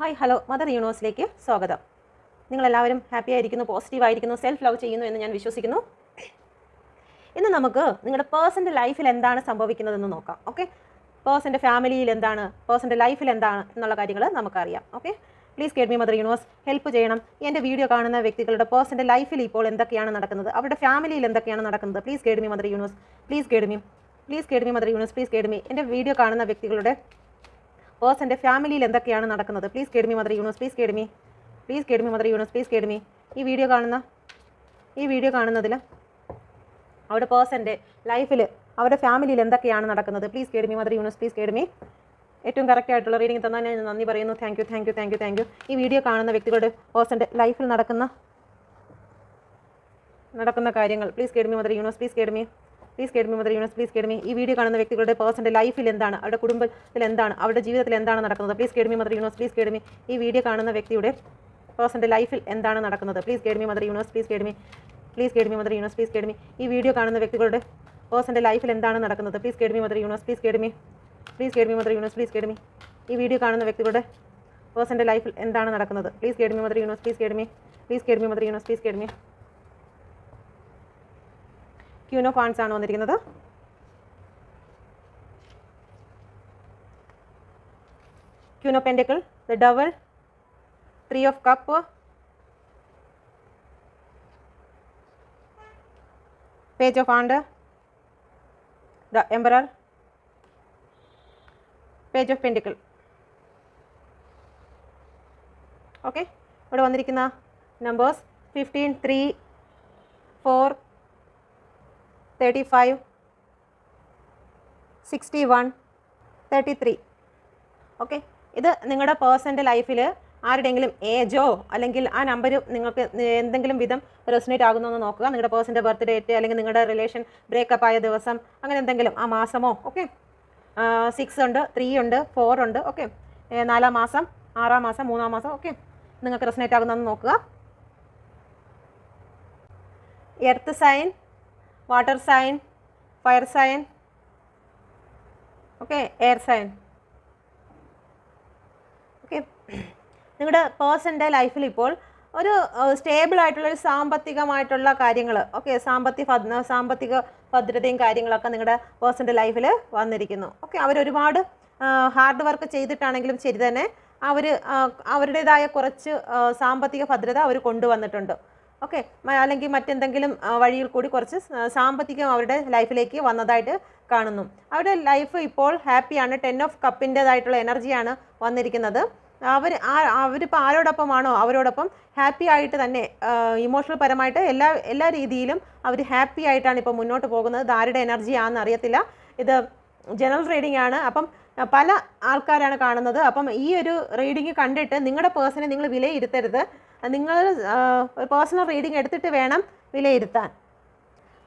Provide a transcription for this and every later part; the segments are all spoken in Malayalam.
Hi hello. മദർ യൂണിവേഴ്സിലേക്ക് സ്വാഗതം. നിങ്ങളെല്ലാവരും ഹാപ്പി ആയിരിക്കുന്നു പോസിറ്റീവ് ആയിരിക്കുന്നു സെൽഫ് ലവ് ചെയ്യുന്നു എന്ന് ഞാൻ വിശ്വസിക്കുന്നു. ഇന്ന് നമുക്ക് നിങ്ങളുടെ പേഴ്സന്റെ ലൈഫിൽ എന്താണ് സംഭവിക്കുന്നതെന്ന് നോക്കാം ഓക്കെ പേഴ്സന്റെ ഫാമിലിയിൽ എന്താണ് പേഴ്സന്റെ ലൈഫിൽ എന്താണ് എന്നുള്ള കാര്യങ്ങൾ നമുക്കറിയാം okay please guide me mother universe. Help ചെയ്യണം. എന്റെ വീഡിയോ കാണുന്ന വ്യക്തികളുടെ പേഴ്സന്റെ ലൈഫിൽ ഇപ്പോൾ എന്തൊക്കെയാണ് നടക്കുന്നത്? അവരുടെ ഫാമിലിയിൽ എന്തൊക്കെയാണ് നടക്കുന്നത്? Please guide me mother universe. Please guide me please guide me mother universe. Please guide me എന്റെ വീഡിയോ കാണുന്ന വ്യക്തികളുടെ പേഴ്സന്റെ ഫാമിലിയിൽ എന്തൊക്കെയാണ് നടക്കുന്നത്? Please guide me mother universe please guide me please guide me mother universe please guide me ഈ വീഡിയോ കാണുന്ന ഈ വീഡിയോ കാണുന്നതിൽ അവരുടെ പേഴ്സന്റെ ലൈഫിൽ അവരുടെ ഫാമിലിയിൽ എന്തൊക്കെയാണ് നടക്കുന്നത്? Please guide me mother universe please guide me ഏറ്റവും കറക്റ്റ് ആയിട്ടുള്ള റീഡിംഗ് തന്നാൽ ഞാൻ നന്ദി പറയുന്നു. Thank you thank you thank you thank you ഈ വീഡിയോ കാണുന്ന വ്യക്തികളുടെ പേഴ്സന്റെ ലൈഫിൽ നടക്കുന്ന നടക്കുന്ന കാര്യങ്ങൾ. Please guide me mother universe please guide me please guide me mother universe please guide ഈ വീഡിയോ കാണുന്ന വ്യക്തികളുടെ പേഴ്സന്റെ ലൈഫിൽ എന്താണ് അവരുടെ കുടുംബത്തിൽ എന്താണ് അവരുടെ ജീവിതത്തിൽ എന്താണ് നടക്കുന്നത് please guide me mother universe please guide ഈ വീഡിയോ കാണുന്ന വ്യക്തിയുടെ പേഴ്സന്റെ ലൈഫിൽ എന്താണ് നടക്കുന്നത് please guide me mother universe please guide please guide me mother universe please guide ഈ വീഡിയോ കാണുന്ന വ്യക്തികളുടെ പേഴ്സന്റെ ലൈഫിൽ എന്താണ് നടക്കുന്നത് please guide me mother universe please guide please guide me mother universe please guide ഈ വീഡിയോ കാണുന്ന വ്യക്തികളുടെ പേഴ്സന്റെ ലൈഫിൽ എന്താണ് നടക്കുന്നത് please guide me mother universe please guide please guide me mother universe please guide me queen of coins ആണ് വന്നിരിക്കുന്നത്. Queen of pentacle the devil three of cup. Page of and the emperor page of pentacle. Okay ഇവിടെ വന്നിരിക്കുന്ന numbers fifteen three four thirty five sixty one thirty three okay ഇത് നിങ്ങളുടെ പേഴ്സന്റെ ലൈഫിൽ ആരുടെയെങ്കിലും ഏജോ അല്ലെങ്കിൽ ആ നമ്പർ നിങ്ങൾക്ക് എന്തെങ്കിലും വിധം റെസിനേറ്റ് ആകുന്നതെന്ന് നോക്കുക. നിങ്ങളുടെ പേഴ്സന്റെ ബർത്ത് ഡേറ്റ് അല്ലെങ്കിൽ നിങ്ങളുടെ റിലേഷൻ ബ്രേക്കപ്പ് ആയ ദിവസം അങ്ങനെ എന്തെങ്കിലും ആ മാസമോ ഓക്കെ സിക്സ് ഉണ്ട് ത്രീ ഉണ്ട് ഫോർ ഉണ്ട് ഓക്കെ നാലാം മാസം ആറാം മാസം മൂന്നാം മാസം ഓക്കെ നിങ്ങൾക്ക് റെസിനേറ്റ് ആകുന്നതെന്ന് നോക്കുക. Earth sign water sign fire sign okay air sign okay നിങ്ങളുടെ പേഴ്സന്റെ ലൈഫിൽ ഇപ്പോൾ ഒരു സ്റ്റേബിൾ ആയിട്ടുള്ള ഒരു സാമ്പത്തികമായിട്ടുള്ള കാര്യങ്ങൾ ഓക്കെ സാമ്പത്തിക സാമ്പത്തിക ഭദ്രതയും കാര്യങ്ങളൊക്കെ നിങ്ങളുടെ പേഴ്സന്റെ ലൈഫിൽ വന്നിരിക്കുന്നു. ഓക്കെ അവരൊരുപാട് ഹാർഡ് വർക്ക് ചെയ്തിട്ടാണെങ്കിലും ശരി തന്നെ അവർ അവരുടേതായ കുറച്ച് സാമ്പത്തിക ഭദ്രത അവർ കൊണ്ടുവന്നിട്ടുണ്ട്. ഓക്കെ അല്ലെങ്കിൽ മറ്റെന്തെങ്കിലും വഴിയിൽ കൂടി കുറച്ച് സാമ്പത്തികം അവരുടെ ലൈഫിലേക്ക് വന്നതായിട്ട് കാണുന്നു. അവരുടെ ലൈഫ് ഇപ്പോൾ ഹാപ്പിയാണ്. ടെൻ ഓഫ് കപ്പിന്റെതായിട്ടുള്ള എനർജിയാണ് വന്നിരിക്കുന്നത്. അവർ ആ അവരിപ്പോൾ ആരോടൊപ്പമാണോ? അവരോടൊപ്പം ഹാപ്പി ആയിട്ട് തന്നെ ഇമോഷണൽ പരമായിട്ട് എല്ലാ എല്ലാ രീതിയിലും അവർ ഹാപ്പി ആയിട്ടാണ് ഇപ്പോൾ മുന്നോട്ട് പോകുന്നത്. ഇത് ആരുടെ എനർജി ആണെന്ന് അറിയത്തില്ല. ഇത് ജനറൽ റീഡിംഗ് ആണ്. അപ്പം പല ആൾക്കാരാണ് കാണുന്നത്. അപ്പം ഈ ഒരു റീഡിംഗ് കണ്ടിട്ട് നിങ്ങളുടെ പേഴ്സണെ നിങ്ങൾ വിലയിരുത്തരുത്. നിങ്ങൾ പേഴ്സണൽ റീഡിംഗ് എടുത്തിട്ട് വേണം വിലയിരുത്താൻ.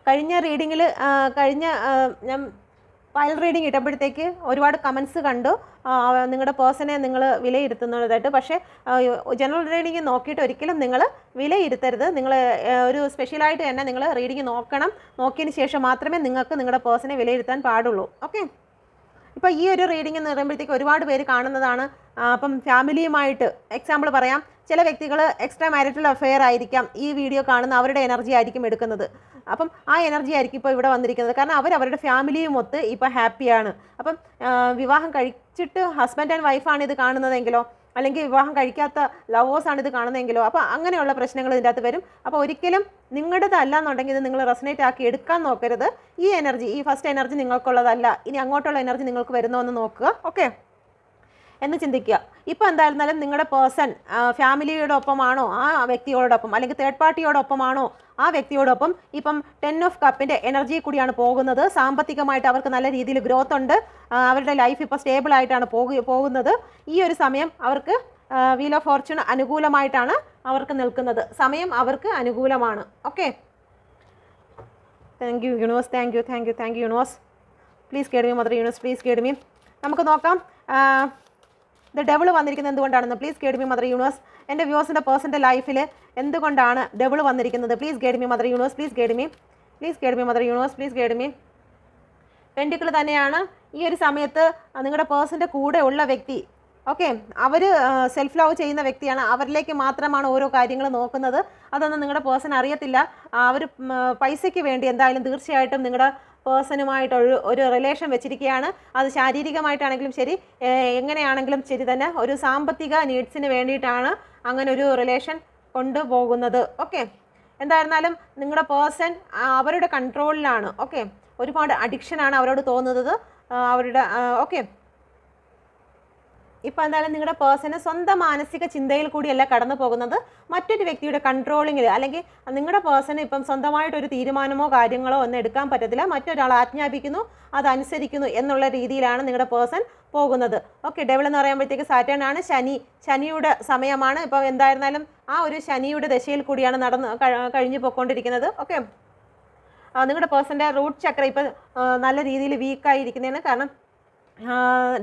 കഴിഞ്ഞ റീഡിങ്ങിൽ കഴിഞ്ഞ ഞാൻ ഫയൽ റീഡിംഗ് ഇട്ടപ്പോഴത്തേക്ക് ഒരുപാട് കമൻസ് കണ്ടു. നിങ്ങളുടെ പേഴ്സണെ നിങ്ങൾ വിലയിരുത്തുന്നതായിട്ട്. പക്ഷേ ജനറൽ റീഡിംഗ് നോക്കിയിട്ട് ഒരിക്കലും നിങ്ങൾ വിലയിരുത്തരുത്. നിങ്ങൾ ഒരു സ്പെഷ്യലായിട്ട് തന്നെ നിങ്ങൾ റീഡിംഗ് നോക്കണം. നോക്കിയതിന് ശേഷം മാത്രമേ നിങ്ങൾക്ക് നിങ്ങളുടെ പേഴ്സണെ വിലയിരുത്താൻ പാടുള്ളൂ. ഓക്കെ? ഇപ്പോൾ ഈ ഒരു റീഡിംഗ് എന്ന് പറയുമ്പോഴത്തേക്ക് ഒരുപാട് പേര് കാണുന്നതാണ്. അപ്പം ഫാമിലിയുമായിട്ട് എക്സാമ്പിൾ പറയാം. ചില വ്യക്തികൾ എക്സ്ട്രാ മാരിറ്റൽ അഫെയർ ആയിരിക്കാം ഈ വീഡിയോ കാണുന്ന അവരുടെ എനർജി ആയിരിക്കും എടുക്കുന്നത്. അപ്പം ആ എനർജി ആയിരിക്കും ഇപ്പോൾ ഇവിടെ വന്നിരിക്കുന്നത്. കാരണം അവർ അവരുടെ ഫാമിലിയും ഒത്ത് ഇപ്പോൾ ഹാപ്പിയാണ് അപ്പം വിവാഹം കഴിച്ചിട്ട് ഹസ്ബൻഡ് ആൻഡ് വൈഫാണ് ഇത് കാണുന്നതെങ്കിലോ അല്ലെങ്കിൽ വിവാഹം കഴിക്കാത്ത ലവേഴ്സാണ് ഇത് കാണുന്നതെങ്കിലോ അപ്പോൾ അങ്ങനെയുള്ള പ്രശ്നങ്ങൾ ഇതിന്റെ അകത്ത് വരും. അപ്പോൾ ഒരിക്കലും നിങ്ങളുടേതല്ല എന്നുണ്ടെങ്കിൽ ഇത് നിങ്ങൾ റെസനേറ്റ് ആക്കി എടുക്കാൻ നോക്കരുത്. ഈ എനർജി ഈ ഫസ്റ്റ് എനർജി നിങ്ങൾക്കുള്ളതല്ല. ഇനി അങ്ങോട്ടുള്ള എനർജി നിങ്ങൾക്ക് വരുന്നോ എന്ന് നോക്കുക. ഓക്കെ എന്ന് ചിന്തിക്കുക. ഇപ്പോൾ എന്തായിരുന്നാലും നിങ്ങളുടെ പേഴ്സൺ ഫാമിലിയുടെ ഒപ്പമാണോ ആ വ്യക്തിയോടൊപ്പം അല്ലെങ്കിൽ തേർഡ് പാർട്ടിയോടൊപ്പമാണോ ആ വ്യക്തിയോടൊപ്പം ഇപ്പം ടെൻ ഓഫ് കപ്പിന്റെ എനർജി കൂടിയാണ് പോകുന്നത്. സാമ്പത്തികമായിട്ട് അവർക്ക് നല്ല രീതിയിൽ ഗ്രോത്ത് ഉണ്ട്. അവരുടെ ലൈഫ് ഇപ്പോൾ സ്റ്റേബിൾ ആയിട്ടാണ് പോകു പോകുന്നത്. ഈ ഒരു സമയം അവർക്ക് വീൽ ഓഫ് ഫോർച്യൂൺ അനുകൂലമായിട്ടാണ് അവർക്ക് നിൽക്കുന്നത്. സമയം അവർക്ക് അനുകൂലമാണ്. Okay thank you universe thank you thank you thank you universe please guide me mother universe please guide me നമുക്ക് നോക്കാം. ഇത് ഡെവൾ വന്നിരിക്കുന്നത് എന്തുകൊണ്ടാണെന്ന് please guide me mother universe. എന്റെ വ്യൂസിന്റെ പേഴ്സന്റെ ലൈഫിൽ എന്തുകൊണ്ടാണ് ഡബിൾ വന്നിരിക്കുന്നത്? Please guide me mother universe please guide me please guide me mother universe please guide me. പെൺകുട്ടികൾ തന്നെയാണ് ഈ ഒരു സമയത്ത് നിങ്ങളുടെ പേഴ്സന്റെ കൂടെ ഉള്ള വ്യക്തി. ഓക്കെ അവർ സെൽഫ് ലവ് ചെയ്യുന്ന വ്യക്തിയാണ്. അവരിലേക്ക് മാത്രമാണ് ഓരോ കാര്യങ്ങൾ നോക്കുന്നത്. അതൊന്നും നിങ്ങളുടെ പേഴ്സൺ അറിയത്തില്ല. അവർ പൈസയ്ക്ക് വേണ്ടി എന്തായാലും തീർച്ചയായിട്ടും നിങ്ങളുടെ പേഴ്സണുമായിട്ട് ഒരു ഒരു റിലേഷൻ വെച്ചിരിക്കുകയാണ്. അത് ശാരീരികമായിട്ടാണെങ്കിലും ശരി എങ്ങനെയാണെങ്കിലും ശരി തന്നെ ഒരു സാമ്പത്തിക നീഡ്സിന് വേണ്ടിയിട്ടാണ് അങ്ങനെ ഒരു റിലേഷൻ കൊണ്ടുപോകുന്നത്. ഓക്കെ? എന്തായിരുന്നാലും നിങ്ങളുടെ പേഴ്സൺ അവരുടെ കൺട്രോളിലാണ് ഓക്കെ? ഒരുപാട് അഡിക്ഷനാണ് അവരോട് തോന്നുന്നത്. അവരുടെ ഓക്കെ? ഇപ്പോൾ എന്തായാലും നിങ്ങളുടെ പേഴ്സണ് സ്വന്തം മാനസിക ചിന്തയിൽ കൂടിയല്ല കടന്നു പോകുന്നത്. മറ്റൊരു വ്യക്തിയുടെ കൺട്രോളിങ്ങിൽ അല്ലെങ്കിൽ നിങ്ങളുടെ പേഴ്സണ് ഇപ്പം സ്വന്തമായിട്ടൊരു തീരുമാനമോ കാര്യങ്ങളോ ഒന്നും എടുക്കാൻ പറ്റത്തില്ല. മറ്റൊരാൾ ആജ്ഞാപിക്കുന്നു അതനുസരിക്കുന്നു എന്നുള്ള രീതിയിലാണ് നിങ്ങളുടെ പേഴ്സൺ പോകുന്നത്. ഓക്കെ ഡെവിൾ എന്ന് പറയുമ്പോഴത്തേക്ക് സാറ്റേൺ ആണ് ശനി. ശനിയുടെ സമയമാണ്. ഇപ്പോൾ എന്തായിരുന്നാലും ആ ഒരു ശനിയുടെ ദശയിൽ കൂടിയാണ് നടന്ന് കഴിഞ്ഞു പോയിക്കൊണ്ടിരിക്കുന്നത്. ഓക്കെ നിങ്ങളുടെ പേഴ്സന്റെ റൂട്ട് ചക്ര ഇപ്പം നല്ല രീതിയിൽ വീക്കായിരിക്കുന്നതാണ് കാരണം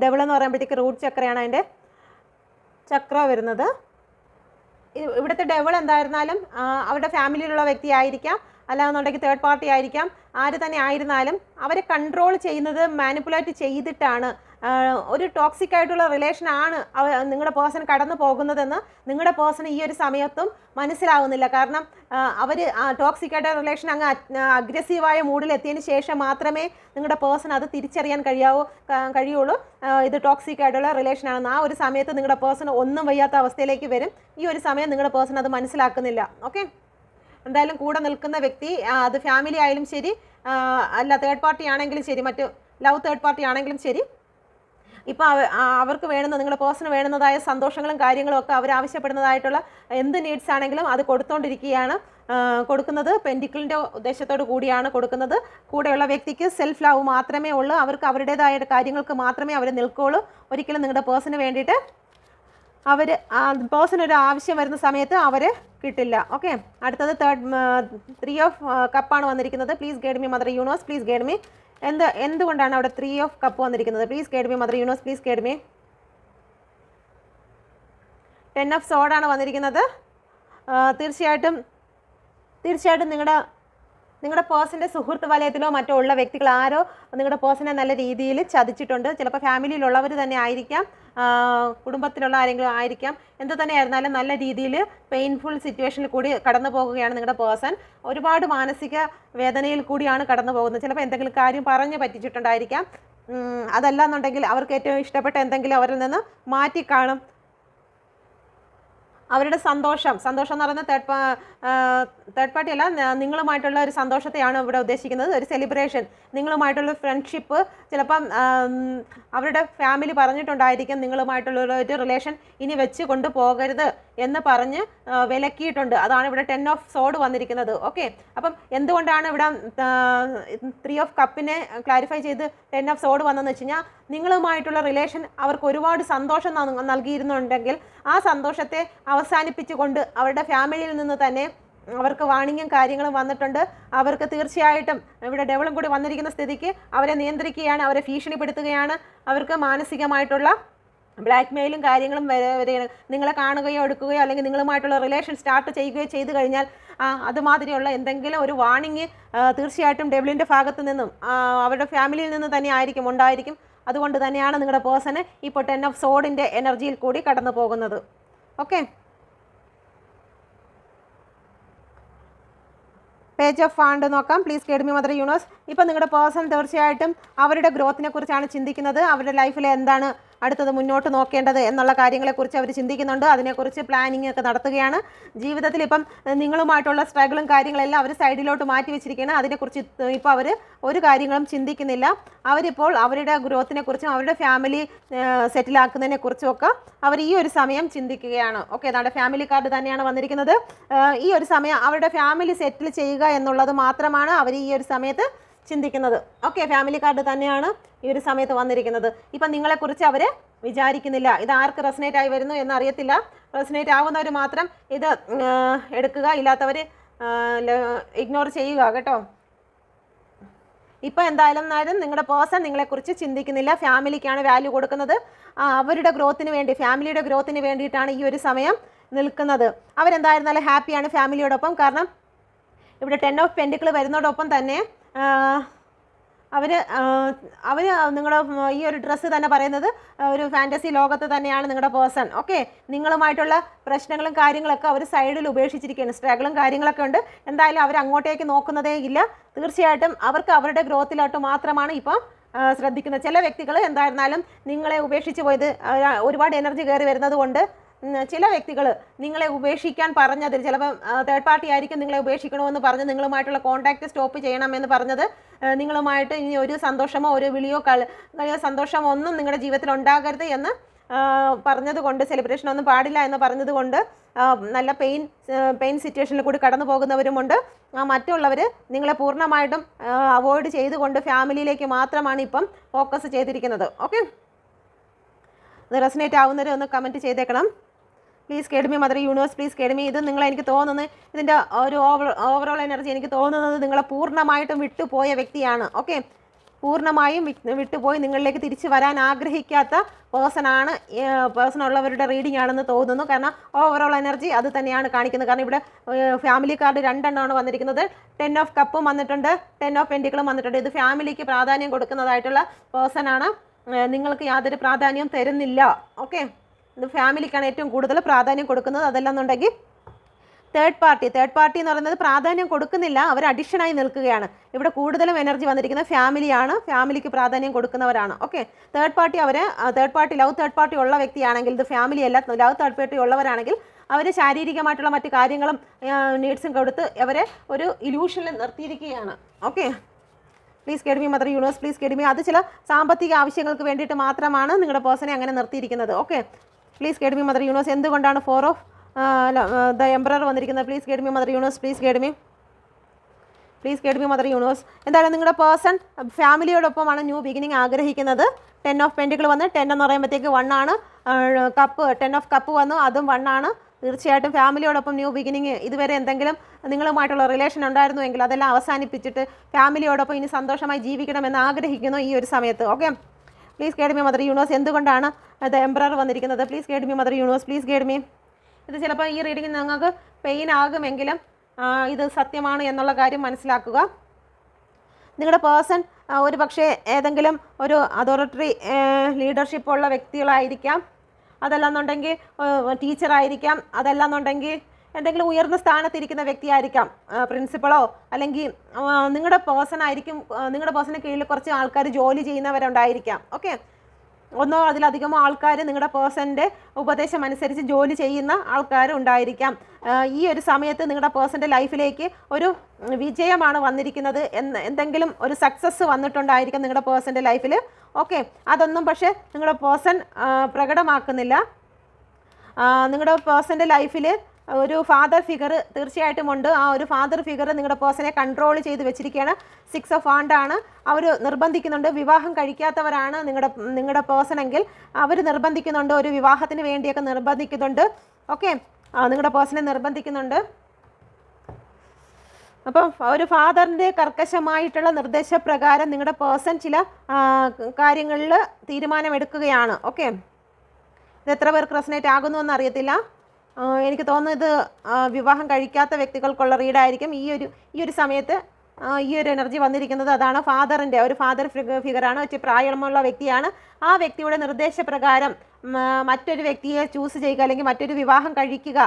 ഡബിൾ എന്ന് പറയുമ്പോഴത്തേക്ക് റൂട്ട് ചക്രയാണ് അതിന്റെ ചക്ര വരുന്നത്. ഇവിടുത്തെ ഡബിൾ എന്തായിരുന്നാലും അവരുടെ ഫാമിലിയിലുള്ള വ്യക്തി ആയിരിക്കാം. അല്ലാന്നുണ്ടെങ്കിൽ തേർഡ് പാർട്ടി ആയിരിക്കാം. ആര് തന്നെ ആയിരുന്നാലും അവരെ കൺട്രോൾ ചെയ്യുന്നത് മാനിപ്പുലേറ്റ് ചെയ്തിട്ടാണ്. ഒരു ടോക്സിക് ആയിട്ടുള്ള റിലേഷൻ ആണ് നിങ്ങളുടെ പേഴ്സൺ കടന്നു പോകുന്നതെന്ന് നിങ്ങളുടെ പേഴ്സൺ ഈ ഒരു സമയത്തും മനസ്സിലാവുന്നില്ല. കാരണം അവർ ടോക്സിക് ആയിട്ടുള്ള റിലേഷൻ അങ്ങ് അഗ്രസീവായ മൂഡിൽ എത്തിയതിന് ശേഷം മാത്രമേ നിങ്ങളുടെ പേഴ്സൺ അത് തിരിച്ചറിയാൻ കഴിയാവൂ കഴിയുള്ളൂ. ഇത് ടോക്സിക് ആയിട്ടുള്ള റിലേഷൻ ആണെന്ന് ആ ഒരു സമയത്ത് നിങ്ങളുടെ പേഴ്സൺ ഒന്നും വയ്യാത്ത അവസ്ഥയിലേക്ക് വരും. ഈ ഒരു സമയം നിങ്ങളുടെ പേഴ്സൺ അത് മനസ്സിലാക്കുന്നില്ല. ഓക്കെ എന്തായാലും കൂടെ നിൽക്കുന്ന വ്യക്തി അത് ഫാമിലി ആയാലും ശരി അല്ല തേർഡ് പാർട്ടി ആണെങ്കിലും ശരി മറ്റ് ലവ് തേർഡ് പാർട്ടി ആണെങ്കിലും ശരി ഇപ്പോൾ അവർക്ക് വേണ്ടുന്ന നിങ്ങളുടെ പേഴ്സണ് വേണ്ടുന്നതായ സന്തോഷങ്ങളും കാര്യങ്ങളും ഒക്കെ അവർ ആവശ്യപ്പെടുന്നതായിട്ടുള്ള എന്ത് നീഡ്സ് ആണെങ്കിലും അത് കൊടുത്തുകൊണ്ടിരിക്കുകയാണ് കൊടുക്കുന്നത് പെൻഡിക്കിളിന്റെ ഉദ്ദേശത്തോടു കൂടിയാണ് കൊടുക്കുന്നത്. കൂടെയുള്ള വ്യക്തിക്ക് സെൽഫ് ലവ് മാത്രമേ ഉള്ളൂ. അവർക്ക് അവരുടേതായ കാര്യങ്ങൾക്ക് മാത്രമേ അവർ നിൽക്കുകയുള്ളൂ. ഒരിക്കലും നിങ്ങളുടെ പേഴ്സണ് വേണ്ടിയിട്ട് അവർ ഒരു ആവശ്യം വരുന്ന സമയത്ത് അവർ കിട്ടില്ല. ഓക്കെ അടുത്തത് തേർഡ് ത്രീ ഓഫ് കപ്പാണ് വന്നിരിക്കുന്നത്. Please guide me mother universe please guide me എന്ത് എന്തുകൊണ്ടാണ് അവിടെ ത്രീ ഓഫ് കപ്പ് വന്നിരിക്കുന്നത്? Please guide me mother universe please guide me ten of സോഡാണ് വന്നിരിക്കുന്നത്. തീർച്ചയായിട്ടും തീർച്ചയായിട്ടും നിങ്ങളുടെ നിങ്ങളുടെ പേഴ്സന്റെ സുഹൃത്ത് വലയത്തിലോ മറ്റോ ഉള്ള വ്യക്തികൾ ആരോ നിങ്ങളുടെ പേഴ്സണെ നല്ല രീതിയിൽ ചതിച്ചിട്ടുണ്ട്. ചിലപ്പോൾ ഫാമിലിയിലുള്ളവർ തന്നെ ആയിരിക്കാം. കുടുംബത്തിലുള്ള ആരെങ്കിലും ആയിരിക്കാം. എന്ത് തന്നെ ആയിരുന്നാലും നല്ല രീതിയിൽ പെയിൻഫുൾ സിറ്റുവേഷനിൽ കൂടി കടന്നു പോകുകയാണ് നിങ്ങളുടെ പേഴ്സൺ ഒരുപാട് മാനസിക വേദനയിൽ കൂടിയാണ് കടന്നു പോകുന്നത്. ചിലപ്പോൾ എന്തെങ്കിലും കാര്യം പറഞ്ഞു പറ്റിച്ചിട്ടുണ്ടായിരിക്കാം. അതല്ല എന്നുണ്ടെങ്കിൽ അവർക്ക് ഏറ്റവും ഇഷ്ടപ്പെട്ട എന്തെങ്കിലും അവരിൽ നിന്ന് മാറ്റി കാണും അവരുടെ സന്തോഷം. സന്തോഷം എന്ന് പറയുന്നത് തേർഡ് തേർഡ് പാർട്ടി അല്ല നിങ്ങളുമായിട്ടുള്ള ഒരു സന്തോഷത്തെയാണ് ഇവിടെ ഉദ്ദേശിക്കുന്നത്. ഒരു സെലിബ്രേഷൻ നിങ്ങളുമായിട്ടുള്ള ഫ്രണ്ട്ഷിപ്പ് ചിലപ്പം അവരുടെ ഫാമിലി പറഞ്ഞിട്ടുണ്ടായിരിക്കും. നിങ്ങളുമായിട്ടുള്ള ഒരു- റിലേഷൻ ഇനി വെച്ച് കൊണ്ട് പോകരുത് എന്ന് പറഞ്ഞ് വിലക്കിയിട്ടുണ്ട്. അതാണ് ഇവിടെ ടെൻ ഓഫ് സോഡ് വന്നിരിക്കുന്നത്. ഓക്കെ അപ്പം എന്തുകൊണ്ടാണ് ഇവിടെ ത്രീ ഓഫ് കപ്പിനെ ക്ലാരിഫൈ ചെയ്ത് ടെൻ ഓഫ് സോഡ് വന്നതെന്ന് വെച്ച് കഴിഞ്ഞാൽ നിങ്ങളുമായിട്ടുള്ള റിലേഷൻ അവർക്ക് ഒരുപാട് സന്തോഷം നൽ- നൽകിയിരുന്നുണ്ടെങ്കിൽ ആ സന്തോഷത്തെ അവസാനിപ്പിച്ചുകൊണ്ട് അവരുടെ ഫാമിലിയിൽ നിന്ന് തന്നെ അവർക്ക് വാണിങ്ങും കാര്യങ്ങളും വന്നിട്ടുണ്ട്. അവർക്ക് തീർച്ചയായിട്ടും ഇവിടെ ഡെവലും കൂടി വന്നിരിക്കുന്ന സ്ഥിതിക്ക് അവരെ നിയന്ത്രിക്കുകയാണ് അവരെ ഭീഷണിപ്പെടുത്തുകയാണ്. അവർക്ക് മാനസികമായിട്ടുള്ള ബ്ലാക്ക് മെയിലും കാര്യങ്ങളും വരെ വരികയാണ് നിങ്ങളെ കാണുകയോ എടുക്കുകയോ അല്ലെങ്കിൽ നിങ്ങളുമായിട്ടുള്ള റിലേഷൻ സ്റ്റാർട്ട് ചെയ്യുകയോ ചെയ്തു കഴിഞ്ഞാൽ അതുമാതിരിയുള്ള എന്തെങ്കിലും ഒരു വാണിങ് തീർച്ചയായിട്ടും ഡെബിളിന്റെ ഭാഗത്തു നിന്നും അവരുടെ ഫാമിലിയിൽ നിന്ന് തന്നെ ആയിരിക്കും ഉണ്ടായിരിക്കും. അതുകൊണ്ട് തന്നെയാണ് നിങ്ങളുടെ പേഴ്സണ് ഇപ്പോൾ ടെൻ ഓഫ് സോഡിന്റെ എനർജിയിൽ കൂടി കടന്നു പോകുന്നത്. ഓക്കെ പേജ് ഓഫ് ഫാണ്ട് നോക്കാം. പ്ലീസ് കേഡ്മി മദർ യൂണിവേഴ്സ് ഇപ്പം നിങ്ങളുടെ പേഴ്സൺ തീർച്ചയായിട്ടും അവരുടെ ഗ്രോത്തിനെ കുറിച്ചാണ് ചിന്തിക്കുന്നത്. അവരുടെ ലൈഫിൽ എന്താണ് അടുത്തത് മുന്നോട്ട് നോക്കേണ്ടത് എന്നുള്ള കാര്യങ്ങളെക്കുറിച്ച് അവർ ചിന്തിക്കുന്നുണ്ട്. അതിനെക്കുറിച്ച് പ്ലാനിങ് ഒക്കെ നടത്തുകയാണ്. ജീവിതത്തിൽ ഇപ്പം നിങ്ങളുമായിട്ടുള്ള സ്ട്രഗിളും കാര്യങ്ങളെല്ലാം അവർ സൈഡിലോട്ട് മാറ്റി വെച്ചിരിക്കുകയാണ്. അതിനെക്കുറിച്ച് ഇപ്പോൾ അവർ ഒരു കാര്യങ്ങളും ചിന്തിക്കുന്നില്ല. അവരിപ്പോൾ അവരുടെ ഗ്രോത്തിനെ കുറിച്ചും അവരുടെ ഫാമിലി സെറ്റിലാക്കുന്നതിനെ കുറിച്ചും ഒക്കെ അവർ ഈ ഒരു സമയം ചിന്തിക്കുകയാണ്. ഓക്കെ നമ്മുടെ ഫാമിലി കാർഡ് തന്നെയാണ് വന്നിരിക്കുന്നത്. ഈ ഒരു സമയം അവരുടെ ഫാമിലി സെറ്റിൽ ചെയ്യുക എന്നുള്ളത് മാത്രമാണ് അവർ ഈ ഒരു സമയത്ത് ചിന്തിക്കുന്നത്. ഓക്കെ ഫാമിലി കാർഡ് തന്നെയാണ് ഈ ഒരു സമയത്ത് വന്നിരിക്കുന്നത്. ഇപ്പം നിങ്ങളെക്കുറിച്ച് അവർ വിചാരിക്കുന്നില്ല. ഇത് ആർക്ക് റെസനേറ്റ് ആയി വരുന്നു എന്നറിയത്തില്ല. റെസനേറ്റ് ആവുന്നവർ മാത്രം ഇത് എടുക്കുക. ഇല്ലാത്തവർ ഇഗ്നോർ ചെയ്യുക കേട്ടോ. ഇപ്പോൾ എന്തായാലും എന്നാലും നിങ്ങളുടെ പേഴ്സൺ നിങ്ങളെക്കുറിച്ച് ചിന്തിക്കുന്നില്ല. ഫാമിലിക്കാണ് വാല്യൂ കൊടുക്കുന്നത്. അവരുടെ ഗ്രോത്തിന് വേണ്ടി ഫാമിലിയുടെ ഗ്രോത്തിന് വേണ്ടിയിട്ടാണ് ഈ ഒരു സമയം നിൽക്കുന്നത്. അവരെന്തായിരുന്നാലും ഹാപ്പിയാണ് ഫാമിലിയോടൊപ്പം. കാരണം ഇവിടെ ടെൻ ഓഫ് പെൻഡിക്കിൾ വരുന്നതോടൊപ്പം തന്നെ അവർ അവർ നിങ്ങളുടെ ഈ ഒരു ഡ്രസ്സ് തന്നെ പറയുന്നത് ഒരു ഫാന്റസി ലോകത്ത് തന്നെയാണ് നിങ്ങളുടെ പേഴ്സൺ. ഓക്കെ? നിങ്ങളുമായിട്ടുള്ള പ്രശ്നങ്ങളും കാര്യങ്ങളൊക്കെ അവർ സൈഡിൽ ഉപേക്ഷിച്ചിരിക്കുകയാണ്. സ്ട്രഗിളും കാര്യങ്ങളൊക്കെ ഉണ്ട്. എന്തായാലും അവർ അങ്ങോട്ടേക്ക് നോക്കുന്നതേ ഇല്ല. തീർച്ചയായിട്ടും അവർക്ക് അവരുടെ ഗ്രോത്തിലോട്ട് മാത്രമാണ് ഇപ്പം ആ, ശ്രദ്ധിക്കുന്നത്. ചില വ്യക്തികൾ എന്തായിരുന്നാലും നിങ്ങളെ ഉപേക്ഷിച്ച് പോയത് ഒരുപാട് എനർജി കയറി വരുന്നത് കൊണ്ട് ചില വ്യക്തികൾ നിങ്ങളെ ഉപേക്ഷിക്കാൻ പറഞ്ഞതിൽ ചിലപ്പോൾ തേർഡ് പാർട്ടി ആയിരിക്കും നിങ്ങളെ ഉപേക്ഷിക്കണമെന്ന് പറഞ്ഞ് നിങ്ങളുമായിട്ടുള്ള കോൺടാക്റ്റ് സ്റ്റോപ്പ് ചെയ്യണമെന്ന് പറഞ്ഞത് നിങ്ങളുമായിട്ട് ഇനി ഒരു സന്തോഷമോ ഒരു വിളിയോ കള കളിയോ സന്തോഷമോ ഒന്നും നിങ്ങളുടെ ജീവിതത്തിൽ ഉണ്ടാകരുത് എന്ന് പറഞ്ഞതുകൊണ്ട് സെലിബ്രേഷൻ ഒന്നും പാടില്ല എന്ന് പറഞ്ഞതുകൊണ്ട് നല്ല പെയിൻ പെയിൻ സിറ്റുവേഷനിൽ കൂടി കടന്നു പോകുന്നവരുമുണ്ട്. മറ്റുള്ളവർ നിങ്ങളെ പൂർണമായിട്ടും അവോയ്ഡ് ചെയ്തുകൊണ്ട് ഫാമിലിയിലേക്ക് മാത്രമാണ് ഇപ്പം ഫോക്കസ് ചെയ്തിരിക്കുന്നത്. ഓക്കെ റെസിനേറ്റ് ആവുന്നവർ ഒന്ന് കമന്റ് ചെയ്തേക്കണം. Please guide me mother universe please guide me ഇത് നിങ്ങൾ എനിക്ക് തോന്നുന്നത് ഇതിന്റെ ഒരു ഓവർ ഓവറോൾ എനർജി എനിക്ക് തോന്നുന്നത് നിങ്ങളെ പൂർണമായിട്ടും വിട്ടുപോയ വ്യക്തിയാണ്. ഓക്കെ പൂർണമായും വിട്ടുപോയി നിങ്ങളിലേക്ക് തിരിച്ചു വരാൻ ആഗ്രഹിക്കാത്ത പേഴ്സണാണ് പേഴ്സൺ ഉള്ളവരുടെ റീഡിംഗ് ആണെന്ന് തോന്നുന്നു. കാരണം ഓവറോൾ എനർജി അത് തന്നെയാണ് കാണിക്കുന്നത്. കാരണം ഇവിടെ ഫാമിലി കാർഡ് രണ്ടെണ്ണമാണ് വന്നിരിക്കുന്നത്. ടെൻ ഓഫ് കപ്പും വന്നിട്ടുണ്ട്. ടെൻ ഓഫ് പെന്റിക്കളും വന്നിട്ടുണ്ട്. ഇത് ഫാമിലിക്ക് പ്രാധാന്യം കൊടുക്കുന്നതായിട്ടുള്ള പേഴ്സണാണ് നിങ്ങൾക്ക് യാതൊരു പ്രാധാന്യവും തരുന്നില്ല. ഓക്കെ ഫാമിലിക്കാണ് ഏറ്റവും കൂടുതൽ പ്രാധാന്യം കൊടുക്കുന്നത് അതല്ലെന്നുണ്ടെങ്കിൽ തേർഡ് പാർട്ടി തേർഡ് പാർട്ടി എന്ന് പറയുന്നത് പ്രാധാന്യം കൊടുക്കുന്നില്ല അവർ അഡിഷനായി നിൽക്കുകയാണ്. ഇവിടെ കൂടുതലും എനർജി വന്നിരിക്കുന്നത് ഫാമിലിയാണ് ഫാമിലിക്ക് പ്രാധാന്യം കൊടുക്കുന്നവരാണ്. ഓക്കെ തേർഡ് പാർട്ടി അവർ third party love third party ഉള്ള വ്യക്തിയാണെങ്കിൽ ഇത് ഫാമിലി അല്ല ലവ് തേർഡ് പാർട്ടി ഉള്ളവരാണെങ്കിൽ അവർ ശാരീരികമായിട്ടുള്ള മറ്റു കാര്യങ്ങളും നീഡ്സും കൊടുത്ത് അവരെ ഒരു ഇലൂഷനിൽ നിർത്തിയിരിക്കുകയാണ്. Okay please guide me mother universe please guide me അത് ചില സാമ്പത്തിക ആവശ്യങ്ങൾക്ക് വേണ്ടിയിട്ട് മാത്രമാണ് നിങ്ങളുടെ പേഴ്സണെ അങ്ങനെ നിർത്തിയിരിക്കുന്നത്. Okay please guide me mother universe എന്തുകൊണ്ടാണ് ഫോർ ഓഫ് ദ എംബ്രർ വന്നിരിക്കുന്നത്? Please guide me mother universe please guide me please guide me mother universe എന്തായാലും നിങ്ങളുടെ പേഴ്സൺ ഫാമിലിയോടൊപ്പമാണ് ന്യൂ ബിഗിനിങ് ആഗ്രഹിക്കുന്നത്. ടെൻ ഓഫ് പെന്റുകൾ വന്ന് ടെൻ എന്ന് പറയുമ്പോഴത്തേക്ക് വൺ ആണ്. കപ്പ് ടെൻ ഓഫ് കപ്പ് വന്നു. അതും വൺ ആണ്. തീർച്ചയായിട്ടും ഫാമിലിയോടൊപ്പം ന്യൂ ബിഗിനിങ് ഇതുവരെ എന്തെങ്കിലും നിങ്ങളുമായിട്ടുള്ള റിലേഷൻ ഉണ്ടായിരുന്നുവെങ്കിൽ അതെല്ലാം അവസാനിപ്പിച്ചിട്ട് ഫാമിലിയോടൊപ്പം ഇനി സന്തോഷമായി ജീവിക്കണമെന്ന് ആഗ്രഹിക്കുന്നു ഈ ഒരു സമയത്ത്. Okay please guide me mother universe എന്തുകൊണ്ടാണ് അത് എംബ്രർ വന്നിരിക്കുന്നത്? Please guide me mother universe please guide me ഇത് ചിലപ്പോൾ ഈ റീഡിങ് നിങ്ങൾക്ക് പെയിൻ ആകുമെങ്കിലും ഇത് സത്യമാണ് എന്നുള്ള കാര്യം മനസ്സിലാക്കുക. നിങ്ങളുടെ പേഴ്സൺ ഒരു പക്ഷേ ഏതെങ്കിലും ഒരു അതോറിറ്ററി ലീഡർഷിപ്പുള്ള വ്യക്തികളായിരിക്കാം. അതല്ലാന്നുണ്ടെങ്കിൽ ടീച്ചറായിരിക്കാം അതല്ലാന്നുണ്ടെങ്കിൽ എന്തെങ്കിലും ഉയർന്ന സ്ഥാനത്തിരിക്കുന്ന വ്യക്തിയായിരിക്കാം പ്രിൻസിപ്പളോ അല്ലെങ്കിൽ നിങ്ങളുടെ പേഴ്സൺ ആയിരിക്കും നിങ്ങളുടെ പേഴ്സണിന് കീഴിൽ കുറച്ച് ആൾക്കാർ ജോലി ചെയ്യുന്നവരുണ്ടായിരിക്കാം ഓക്കെ ഒന്നോ അതിലധികമോ ആൾക്കാർ നിങ്ങളുടെ പേഴ്സന്റെ ഉപദേശം അനുസരിച്ച് ജോലി ചെയ്യുന്ന ആൾക്കാർ ഉണ്ടായിരിക്കാം. ഈ ഒരു സമയത്ത് നിങ്ങളുടെ പേഴ്സന്റെ ലൈഫിലേക്ക് ഒരു വിജയമാണ് വന്നിരിക്കുന്നത് എന്ന് എന്തെങ്കിലും ഒരു സക്സസ് വന്നിട്ടുണ്ടായിരിക്കും നിങ്ങളുടെ പേഴ്സന്റെ ലൈഫിൽ ഓക്കെ അതൊന്നും പക്ഷേ നിങ്ങളുടെ പേഴ്സൺ പ്രകടമാക്കുന്നില്ല. നിങ്ങളുടെ പേഴ്സന്റെ ലൈഫിൽ ഒരു ഫാദർ ഫിഗർ തീർച്ചയായിട്ടും ഉണ്ട്. ആ ഒരു ഫാദർ ഫിഗർ നിങ്ങളുടെ പേഴ്സണെ കൺട്രോൾ ചെയ്ത് വെച്ചിരിക്കുകയാണ് സിക്സ് ഓഫ് ആണ്ടാണ് അവർ നിർബന്ധിക്കുന്നുണ്ട്. വിവാഹം കഴിക്കാത്തവരാണ് നിങ്ങളുടെ നിങ്ങളുടെ പേഴ്സണെങ്കിൽ അവർ നിർബന്ധിക്കുന്നുണ്ട്. ഒരു വിവാഹത്തിന് വേണ്ടിയൊക്കെ നിർബന്ധിക്കുന്നുണ്ട്. ഓക്കെ നിങ്ങളുടെ പേഴ്സണെ നിർബന്ധിക്കുന്നുണ്ട്. അപ്പം ഒരു ഫാദറിന്റെ കർക്കശമായിട്ടുള്ള നിർദ്ദേശപ്രകാരം നിങ്ങളുടെ പേഴ്സൺ ചില കാര്യങ്ങളിൽ തീരുമാനമെടുക്കുകയാണ്. ഓക്കെ ഇത് എത്ര പേർക്ക് റെസനേറ്റ് ആകുന്നു എന്ന് അറിയത്തില്ല ആ, എനിക്ക് തോന്നുന്നത് വിവാഹം കഴിക്കാത്ത വ്യക്തികൾക്കുള്ള റീഡായിരിക്കും ഈ ഒരു ഈ ഒരു സമയത്ത് ഈ ഒരു എനർജി വന്നിരിക്കുന്നത്. അതാണ് ഫാദറിന്റെ ഒരു ഫാദർ ഫിഗറാണ്. ഒറ്റ പ്രായമുള്ള വ്യക്തിയാണ്. ആ വ്യക്തിയുടെ നിർദ്ദേശപ്രകാരം മറ്റൊരു വ്യക്തിയെ ചൂസ് ചെയ്യുക അല്ലെങ്കിൽ മറ്റൊരു വിവാഹം കഴിക്കുക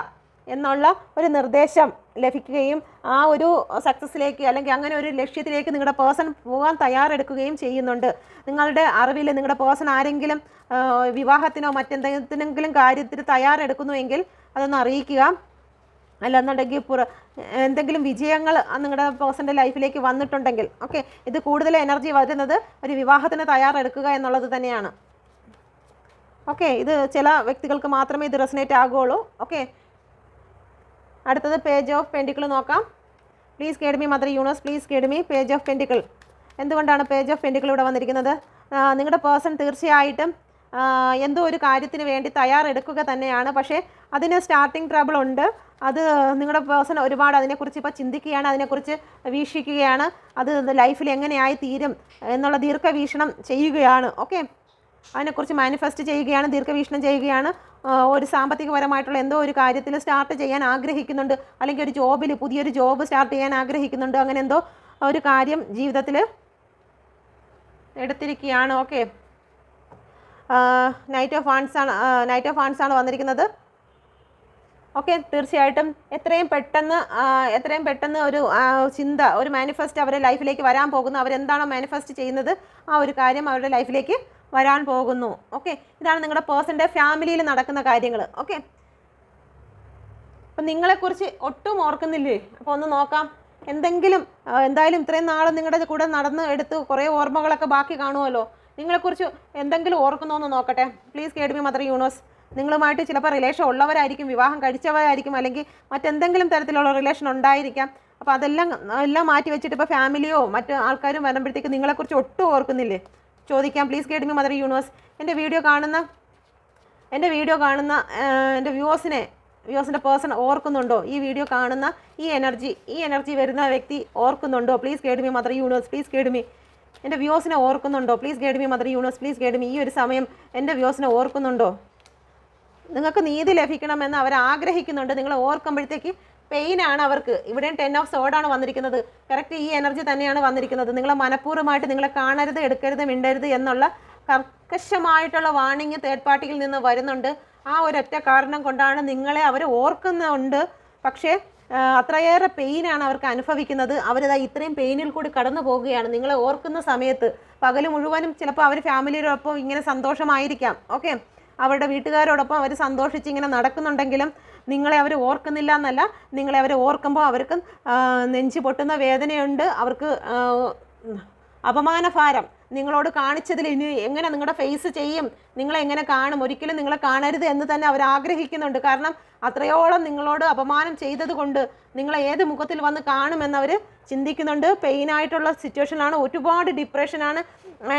എന്നുള്ള ഒരു നിർദ്ദേശം ലഭിക്കുകയും ആ ഒരു സക്സസ്സിലേക്ക് അല്ലെങ്കിൽ അങ്ങനെ ഒരു ലക്ഷ്യത്തിലേക്ക് നിങ്ങളുടെ പേഴ്സൺ പോകാൻ തയ്യാറെടുക്കുകയും ചെയ്യുന്നുണ്ട്. നിങ്ങളുടെ അറിവിൽ നിങ്ങളുടെ പേഴ്സൺ ആരെങ്കിലും വിവാഹത്തിനോ മറ്റെന്തെങ്കിലും കാര്യത്തിന് തയ്യാറെടുക്കുന്നുവെങ്കിൽ അതൊന്ന് അറിയിക്കുക. അല്ലെന്നുണ്ടെങ്കിൽ പുറ എന്തെങ്കിലും വിജയങ്ങൾ നിങ്ങളുടെ പേഴ്സന്റെ ലൈഫിലേക്ക് വന്നിട്ടുണ്ടെങ്കിൽ ഓക്കെ ഇത് കൂടുതൽ എനർജി വരുന്നത് ഒരു വിവാഹത്തിന് തയ്യാറെടുക്കുക എന്നുള്ളത് തന്നെയാണ്. ഓക്കെ ഇത് ചില വ്യക്തികൾക്ക് മാത്രമേ ഇത് റെസനേറ്റ് ആകുകയുള്ളൂ. ഓക്കെ അടുത്തത് പേജ് ഓഫ് പെൻഡിക്കിൾ നോക്കാം. Please guide me mother universe please guide me page of pentacle എന്തുകൊണ്ടാണ് പേജ് ഓഫ് പെൻഡിക്കിൾ ഇവിടെ വന്നിരിക്കുന്നത്? നിങ്ങളുടെ പേഴ്സൺ തീർച്ചയായിട്ടും എന്തോ ഒരു കാര്യത്തിന് വേണ്ടി തയ്യാറെടുക്കുക തന്നെയാണ്. പക്ഷേ അതിന് സ്റ്റാർട്ടിങ് ട്രബിൾ ഉണ്ട്. അത് നിങ്ങളുടെ പേഴ്സൺ ഒരുപാട് അതിനെക്കുറിച്ച് ഇപ്പോൾ ചിന്തിക്കുകയാണ് അതിനെക്കുറിച്ച് വീക്ഷിക്കുകയാണ്. അത് ലൈഫിൽ എങ്ങനെയായി തീരും എന്നുള്ള ദീർഘവീക്ഷണം ചെയ്യുകയാണ്. ഓക്കെ അതിനെക്കുറിച്ച് മാനിഫെസ്റ്റ് ചെയ്യുകയാണ് ദീർഘവീക്ഷണം ചെയ്യുകയാണ്. ഒരു സാമ്പത്തികപരമായിട്ടുള്ള എന്തോ ഒരു കാര്യത്തിൽ സ്റ്റാർട്ട് ചെയ്യാൻ ആഗ്രഹിക്കുന്നുണ്ട്. അല്ലെങ്കിൽ ഒരു ജോബിൽ പുതിയൊരു ജോബ് സ്റ്റാർട്ട് ചെയ്യാൻ ആഗ്രഹിക്കുന്നുണ്ട്. അങ്ങനെ എന്തോ ഒരു കാര്യം ജീവിതത്തിൽ എടുത്തിരിക്കുകയാണ്. ഓക്കെ നൈറ്റ് ഓഫ് ഫാൻസ് ആണ് നൈറ്റ് ഓഫ് ഫാൻസ് ആണ് വന്നിരിക്കുന്നത്. ഓക്കെ തീർച്ചയായിട്ടും എത്രയും പെട്ടെന്ന് എത്രയും പെട്ടെന്ന് ഒരു ചിന്ത ഒരു മാനിഫെസ്റ്റ് അവരുടെ ലൈഫിലേക്ക് വരാൻ പോകുന്നു. അവരെന്താണോ മാനിഫെസ്റ്റ് ചെയ്യുന്നത് ആ ഒരു കാര്യം അവരുടെ ലൈഫിലേക്ക് വരാൻ പോകുന്നു. ഓക്കെ ഇതാണ് നിങ്ങളുടെ പേഴ്സന്റെ ഫാമിലിയിൽ നടക്കുന്ന കാര്യങ്ങൾ. ഓക്കെ അപ്പം നിങ്ങളെക്കുറിച്ച് ഒട്ടും ഓർക്കുന്നില്ലേ? അപ്പോൾ ഒന്ന് നോക്കാം. എന്തെങ്കിലും എന്തായാലും ഇത്രയും നാൾ നിങ്ങളുടെ കൂടെ നടന്ന് എടുത്ത് കുറേ ഓർമ്മകളൊക്കെ ബാക്കി കാണുമല്ലോ നിങ്ങളെക്കുറിച്ച് എന്തെങ്കിലും ഓർക്കുന്നോ എന്ന് നോക്കട്ടെ. പ്ലീസ് കേഡ്മി മദർ യൂണിവേഴ്സ് നിങ്ങളുമായിട്ട് ചിലപ്പോൾ റിലേഷൻ ഉള്ളവരായിരിക്കും വിവാഹം കഴിച്ചവരായിരിക്കും അല്ലെങ്കിൽ മറ്റെന്തെങ്കിലും തരത്തിലുള്ള റിലേഷൻ ഉണ്ടായിരിക്കാം. അപ്പോൾ അതെല്ലാം എല്ലാം മാറ്റി വെച്ചിട്ട് ഇപ്പോൾ ഫാമിലിയോ മറ്റു ആൾക്കാരും വരുമ്പോഴത്തേക്ക് നിങ്ങളെക്കുറിച്ച് ഒട്ടും ഓർക്കുന്നില്ലേ? ചോദിക്കാം. Please guide me mother universe എന്റെ വീഡിയോ കാണുന്ന എന്റെ വീഡിയോ കാണുന്ന എന്റെ വ്യൂവേഴ്സിനെ വ്യൂവേഴ്സിന്റെ പേഴ്സൺ ഓർക്കുന്നുണ്ടോ? ഈ വീഡിയോ കാണുന്ന ഈ എനർജി ഈ എനർജി വരുന്ന വ്യക്തി ഓർക്കുന്നുണ്ടോ? Please guide me mother universe please guide me എന്റെ വ്യൂസിനെ ഓർക്കുന്നുണ്ടോ? Please guide me mother universe please guide me ഈ ഒരു സമയം എന്റെ വ്യൂസിനെ ഓർക്കുന്നുണ്ടോ? നിങ്ങൾക്ക് നീതി ലഭിക്കണമെന്ന് അവർ ആഗ്രഹിക്കുന്നുണ്ട്. നിങ്ങൾ ഓർക്കുമ്പോഴത്തേക്ക് പെയിനാണ് അവർക്ക്. ഇവിടെയും ടെൻ ഓഫ് സോഡാണ് വന്നിരിക്കുന്നത്. കറക്റ്റ് ഈ എനർജി തന്നെയാണ് വന്നിരിക്കുന്നത്. നിങ്ങളെ മനഃപൂർവമായിട്ട് നിങ്ങളെ കാണരുത് എടുക്കരുത് മിണ്ടരുത് എന്നുള്ള കർക്കശമായിട്ടുള്ള വാണിംഗ് തേർഡ് പാർട്ടിയിൽ നിന്ന് വരുന്നുണ്ട്. ആ ഒരൊറ്റ കാരണം കൊണ്ടാണ് നിങ്ങളെ അവർ ഓർക്കുന്നുണ്ട്. പക്ഷേ അത്രയേറെ പെയിനാണ് അവർക്ക് അനുഭവിക്കുന്നത്. അവരിതാ ഇത്രയും പെയിനിൽ കൂടി കടന്നു പോവുകയാണ് നിങ്ങളെ ഓർക്കുന്ന സമയത്ത് പകൽ മുഴുവനും ചിലപ്പോൾ അവർ ഫാമിലിയോടൊപ്പം ഇങ്ങനെ സന്തോഷമായിരിക്കാം. ഓക്കെ? അവരുടെ വീട്ടുകാരോടൊപ്പം അവർ സന്തോഷിച്ച് ഇങ്ങനെ നടക്കുന്നുണ്ടെങ്കിലും നിങ്ങളെ അവർ ഓർക്കുന്നില്ല എന്നല്ല. നിങ്ങളെ അവർ ഓർക്കുമ്പോൾ അവർക്ക് നെഞ്ചു പൊട്ടുന്ന വേദനയുണ്ട്. അവർക്ക് അപമാനഭാരം നിങ്ങളോട് കാണിച്ചതിൽ ഇനി എങ്ങനെ നിങ്ങളുടെ ഫേസ് ചെയ്യും? നിങ്ങളെ എങ്ങനെ കാണും? ഒരിക്കലും നിങ്ങളെ കാണരുത് എന്ന് തന്നെ അവർ ആഗ്രഹിക്കുന്നുണ്ട്. കാരണം അത്രയോളം നിങ്ങളോട് അപമാനം ചെയ്തതുകൊണ്ട് നിങ്ങളെ ഏത് മുഖത്തിൽ വന്ന് കാണുമെന്ന് അവർ ചിന്തിക്കുന്നുണ്ട്. പെയിനായിട്ടുള്ള സിറ്റുവേഷനിലാണ് ഒരുപാട് ഡിപ്രഷനാണ്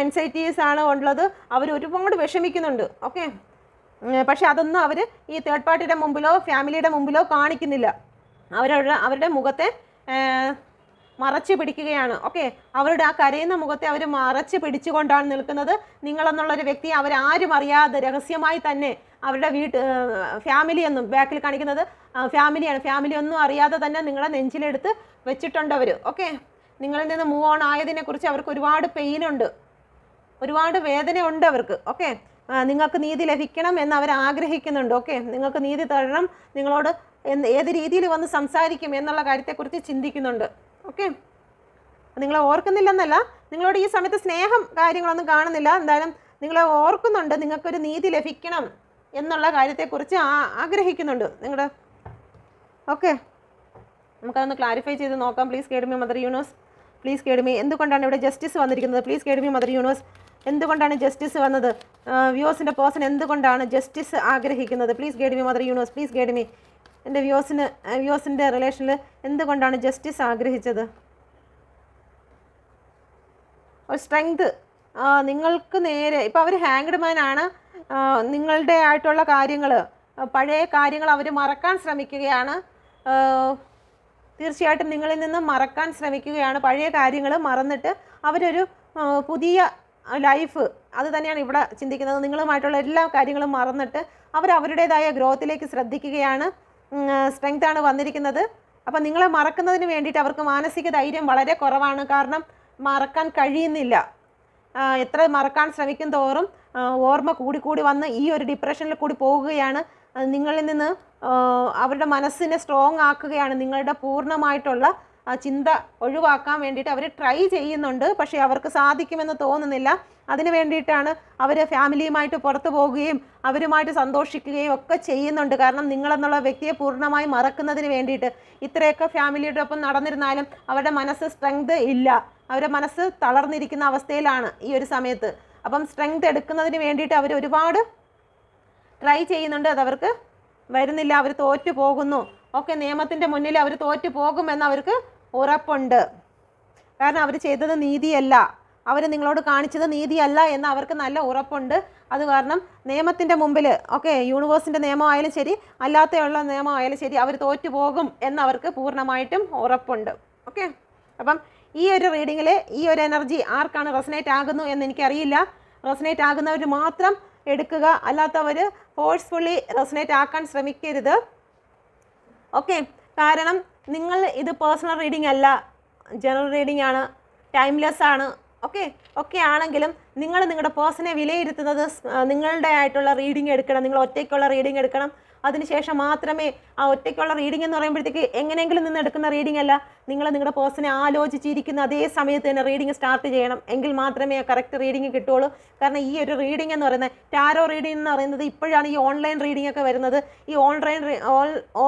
ആൻസൈറ്റീസ് ആണ് ഉള്ളത്. അവർ ഒരുപാട് വിഷമിക്കുന്നുണ്ട്. ഓക്കെ പക്ഷെ അതൊന്നും അവർ ഈ തേർഡ് പാർട്ടിയുടെ മുമ്പിലോ ഫാമിലിയുടെ മുമ്പിലോ കാണിക്കുന്നില്ല. അവരുടെ അവരുടെ മുഖത്തെ മറച്ചു പിടിക്കുകയാണ്. ഓക്കെ അവരുടെ ആ കരയുന്ന മുഖത്തെ അവർ മറച്ചു പിടിച്ചുകൊണ്ടാണ് നിൽക്കുന്നത്. നിങ്ങളെന്നുള്ളൊരു വ്യക്തി അവരാരും അറിയാതെ രഹസ്യമായി തന്നെ അവരുടെ വീട്ട് ഫാമിലി എന്നും ബാക്കിൽ കാണിക്കുന്നത് ഫാമിലിയാണ് ഫാമിലി ഒന്നും അറിയാതെ തന്നെ നിങ്ങളെ നെഞ്ചിലെടുത്ത് വെച്ചിട്ടുണ്ട് അവർ ഓക്കെ നിങ്ങളിൽ നിന്ന് മൂവ് ഓൺ ആയതിനെക്കുറിച്ച് അവർക്ക് ഒരുപാട് പെയിനുണ്ട് ഒരുപാട് വേദനയുണ്ട് അവർക്ക്. ഓക്കെ നിങ്ങൾക്ക് നീതി ലഭിക്കണം എന്ന് അവർ ആഗ്രഹിക്കുന്നുണ്ട്. ഓക്കെ നിങ്ങൾക്ക് നീതി തരണം. നിങ്ങളോട് ഏത് രീതിയിൽ വന്ന് സംസാരിക്കും എന്നുള്ള കാര്യത്തെക്കുറിച്ച് ചിന്തിക്കുന്നുണ്ട്. ഓക്കെ. നിങ്ങൾ ഓർക്കുന്നില്ലെന്നല്ല നിങ്ങളോട് ഈ സമയത്ത് സ്നേഹം കാര്യങ്ങളൊന്നും കാണുന്നില്ല. എന്തായാലും നിങ്ങളെ ഓർക്കുന്നുണ്ട് നിങ്ങൾക്കൊരു നീതി ലഭിക്കണം എന്നുള്ള കാര്യത്തെക്കുറിച്ച് ആഗ്രഹിക്കുന്നുണ്ട് നിങ്ങളുടെ ഓക്കെ. നമുക്കതൊന്ന് ക്ലാരിഫൈ ചെയ്ത് നോക്കാം. Please guide me mother universe please guide me എന്തുകൊണ്ടാണ് ഇവിടെ ജസ്റ്റിസ് വന്നിരിക്കുന്നത്? Please guide me mother universe എന്തുകൊണ്ടാണ് ജസ്റ്റിസ് വന്നത്? വ്യൂസിന്റെ പേഴ്സൺ എന്തുകൊണ്ടാണ് ജസ്റ്റിസ് ആഗ്രഹിക്കുന്നത്? Please guide mother universe please guide me എന്റെ വ്യൂസിന് വ്യൂസിന്റെ റിലേഷനിൽ എന്തുകൊണ്ടാണ് ജസ്റ്റിസ് ആഗ്രഹിച്ചത്? ഒരു സ്ട്രെങ്ത് നിങ്ങൾക്ക് നേരെ ഇപ്പോൾ അവർ ഹാങ്ഡ് മാൻ ആണ്. നിങ്ങളുടെ ആയിട്ടുള്ള കാര്യങ്ങൾ പഴയ കാര്യങ്ങൾ അവർ മറക്കാൻ ശ്രമിക്കുകയാണ്. തീർച്ചയായിട്ടും നിങ്ങളിൽ നിന്ന് മറക്കാൻ ശ്രമിക്കുകയാണ്. പഴയ കാര്യങ്ങൾ മറന്നിട്ട് അവരൊരു പുതിയ ലൈഫ് അത് തന്നെയാണ് ഇവിടെ ചിന്തിക്കുന്നത്. നിങ്ങളുമായിട്ടുള്ള എല്ലാ കാര്യങ്ങളും മറന്നിട്ട് അവർ അവരുടേതായ ഗ്രോത്തിലേക്ക് ശ്രദ്ധിക്കുകയാണ്. സ്ട്രെങ്ത് ആണ് വന്നിരിക്കുന്നത്. അപ്പം നിങ്ങളെ മറക്കുന്നതിന് വേണ്ടിയിട്ട് അവർക്ക് മാനസിക ധൈര്യം വളരെ കുറവാണ്. കാരണം മറക്കാൻ കഴിയുന്നില്ല. എത്ര മറക്കാൻ ശ്രമിക്കും തോറും ഓർമ്മ കൂടി കൂടി വന്ന് ഈ ഒരു ഡിപ്രഷനിൽ കൂടി പോവുകയാണ് നിങ്ങളിൽ നിന്ന് അവരുടെ മനസ്സിനെ സ്ട്രോങ് ആക്കുകയാണ് നിങ്ങളുടെ പൂർണമായിട്ടുള്ള ചിന്ത ഒഴിവാക്കാൻ വേണ്ടിയിട്ട് അവർ ട്രൈ ചെയ്യുന്നുണ്ട്. പക്ഷേ അവർക്ക് സാധിക്കുമെന്ന് തോന്നുന്നില്ല. അതിന് വേണ്ടിയിട്ടാണ് അവർ ഫാമിലിയുമായിട്ട് പുറത്തു പോവുകയും അവരുമായിട്ട് സന്തോഷിക്കുകയും ഒക്കെ ചെയ്യുന്നുണ്ട്. കാരണം നിങ്ങളെന്നുള്ള വ്യക്തിയെ പൂർണമായി മറക്കുന്നതിന് വേണ്ടിയിട്ട് ഇത്രയൊക്കെ ഫാമിലിയുടെ ഒപ്പം നടന്നിരുന്നാലും അവരുടെ മനസ്സ് സ്ട്രെങ്ത് ഇല്ല. അവരുടെ മനസ്സ് തളർന്നിരിക്കുന്ന അവസ്ഥയിലാണ് ഈ ഒരു സമയത്ത്. അപ്പം സ്ട്രെങ്ത് എടുക്കുന്നതിന് വേണ്ടിയിട്ട് അവർ ഒരുപാട് ട്രൈ ചെയ്യുന്നുണ്ട്. അതവർക്ക് വരുന്നില്ല. അവർ തോറ്റു പോകുന്നു. ഒക്കെ നിയമത്തിന്റെ മുന്നിൽ അവർ തോറ്റു പോകുമെന്ന് അവർക്ക് ഉറപ്പുണ്ട്. കാരണം അവർ ചെയ്തത് നീതിയല്ല. അവർ നിങ്ങളോട് കാണിച്ചത് നീതിയല്ല എന്ന് അവർക്ക് നല്ല ഉറപ്പുണ്ട്. അത് കാരണം നിയമത്തിന്റെ മുമ്പിൽ ഓക്കെ യൂണിവേഴ്സിന്റെ നിയമമായാലും ശരി അല്ലാത്തയുള്ള നിയമമായാലും ശരി അവർ തോറ്റു പോകും എന്ന് അവർക്ക് പൂർണമായിട്ടും ഉറപ്പുണ്ട്. ഓക്കെ? അപ്പം ഈ ഒരു റീഡിങ്ങിൽ ഈ ഒരു എനർജി ആർക്കാണ് റെസനേറ്റ് ആകുന്നു എന്ന് എനിക്കറിയില്ല. റെസനേറ്റ് ആകുന്നവർ മാത്രം എടുക്കുക. അല്ലാത്തവർ ഫോഴ്സ്ഫുള്ളി റെസനേറ്റ് ആക്കാൻ ശ്രമിക്കരുത്. ഓക്കെ? കാരണം നിങ്ങൾ ഇത് പേഴ്സണൽ റീഡിംഗ് അല്ല ജനറൽ റീഡിംഗ് ആണ് ടൈംലെസ് ആണ് ഓക്കെ ഒക്കെ ആണെങ്കിലും നിങ്ങൾ നിങ്ങളുടെ പേഴ്സണെ വിലയിരുത്തുന്നത് നിങ്ങളുടെ ആയിട്ടുള്ള റീഡിംഗ് എടുക്കണം നിങ്ങൾ ഒറ്റയ്ക്കുള്ള റീഡിംഗ് എടുക്കണം. അതിനുശേഷം മാത്രമേ ആ ഒറ്റയ്ക്കുള്ള റീഡിംഗ് എന്ന് പറയുമ്പോഴത്തേക്ക് എങ്ങനെയെങ്കിലും നിന്ന് എടുക്കുന്ന റീഡിംഗ് അല്ല നിങ്ങൾ നിങ്ങളുടെ പേഴ്സണെ ആലോചിച്ചിരിക്കുന്ന അതേ സമയത്ത് തന്നെ റീഡിംഗ് സ്റ്റാർട്ട് ചെയ്യണം. എങ്കിൽ മാത്രമേ ആ കറക്റ്റ് റീഡിംഗ് കിട്ടുള്ളൂ കാരണം ഈ ഒരു റീഡിംഗ് എന്ന് പറയുന്നത് ടാരോ റീഡിംഗ് എന്ന് പറയുന്നത് ഇപ്പോഴാണ് ഈ ഓൺലൈൻ റീഡിംഗ് ഒക്കെ വരുന്നത്. ഈ ഓൺലൈൻ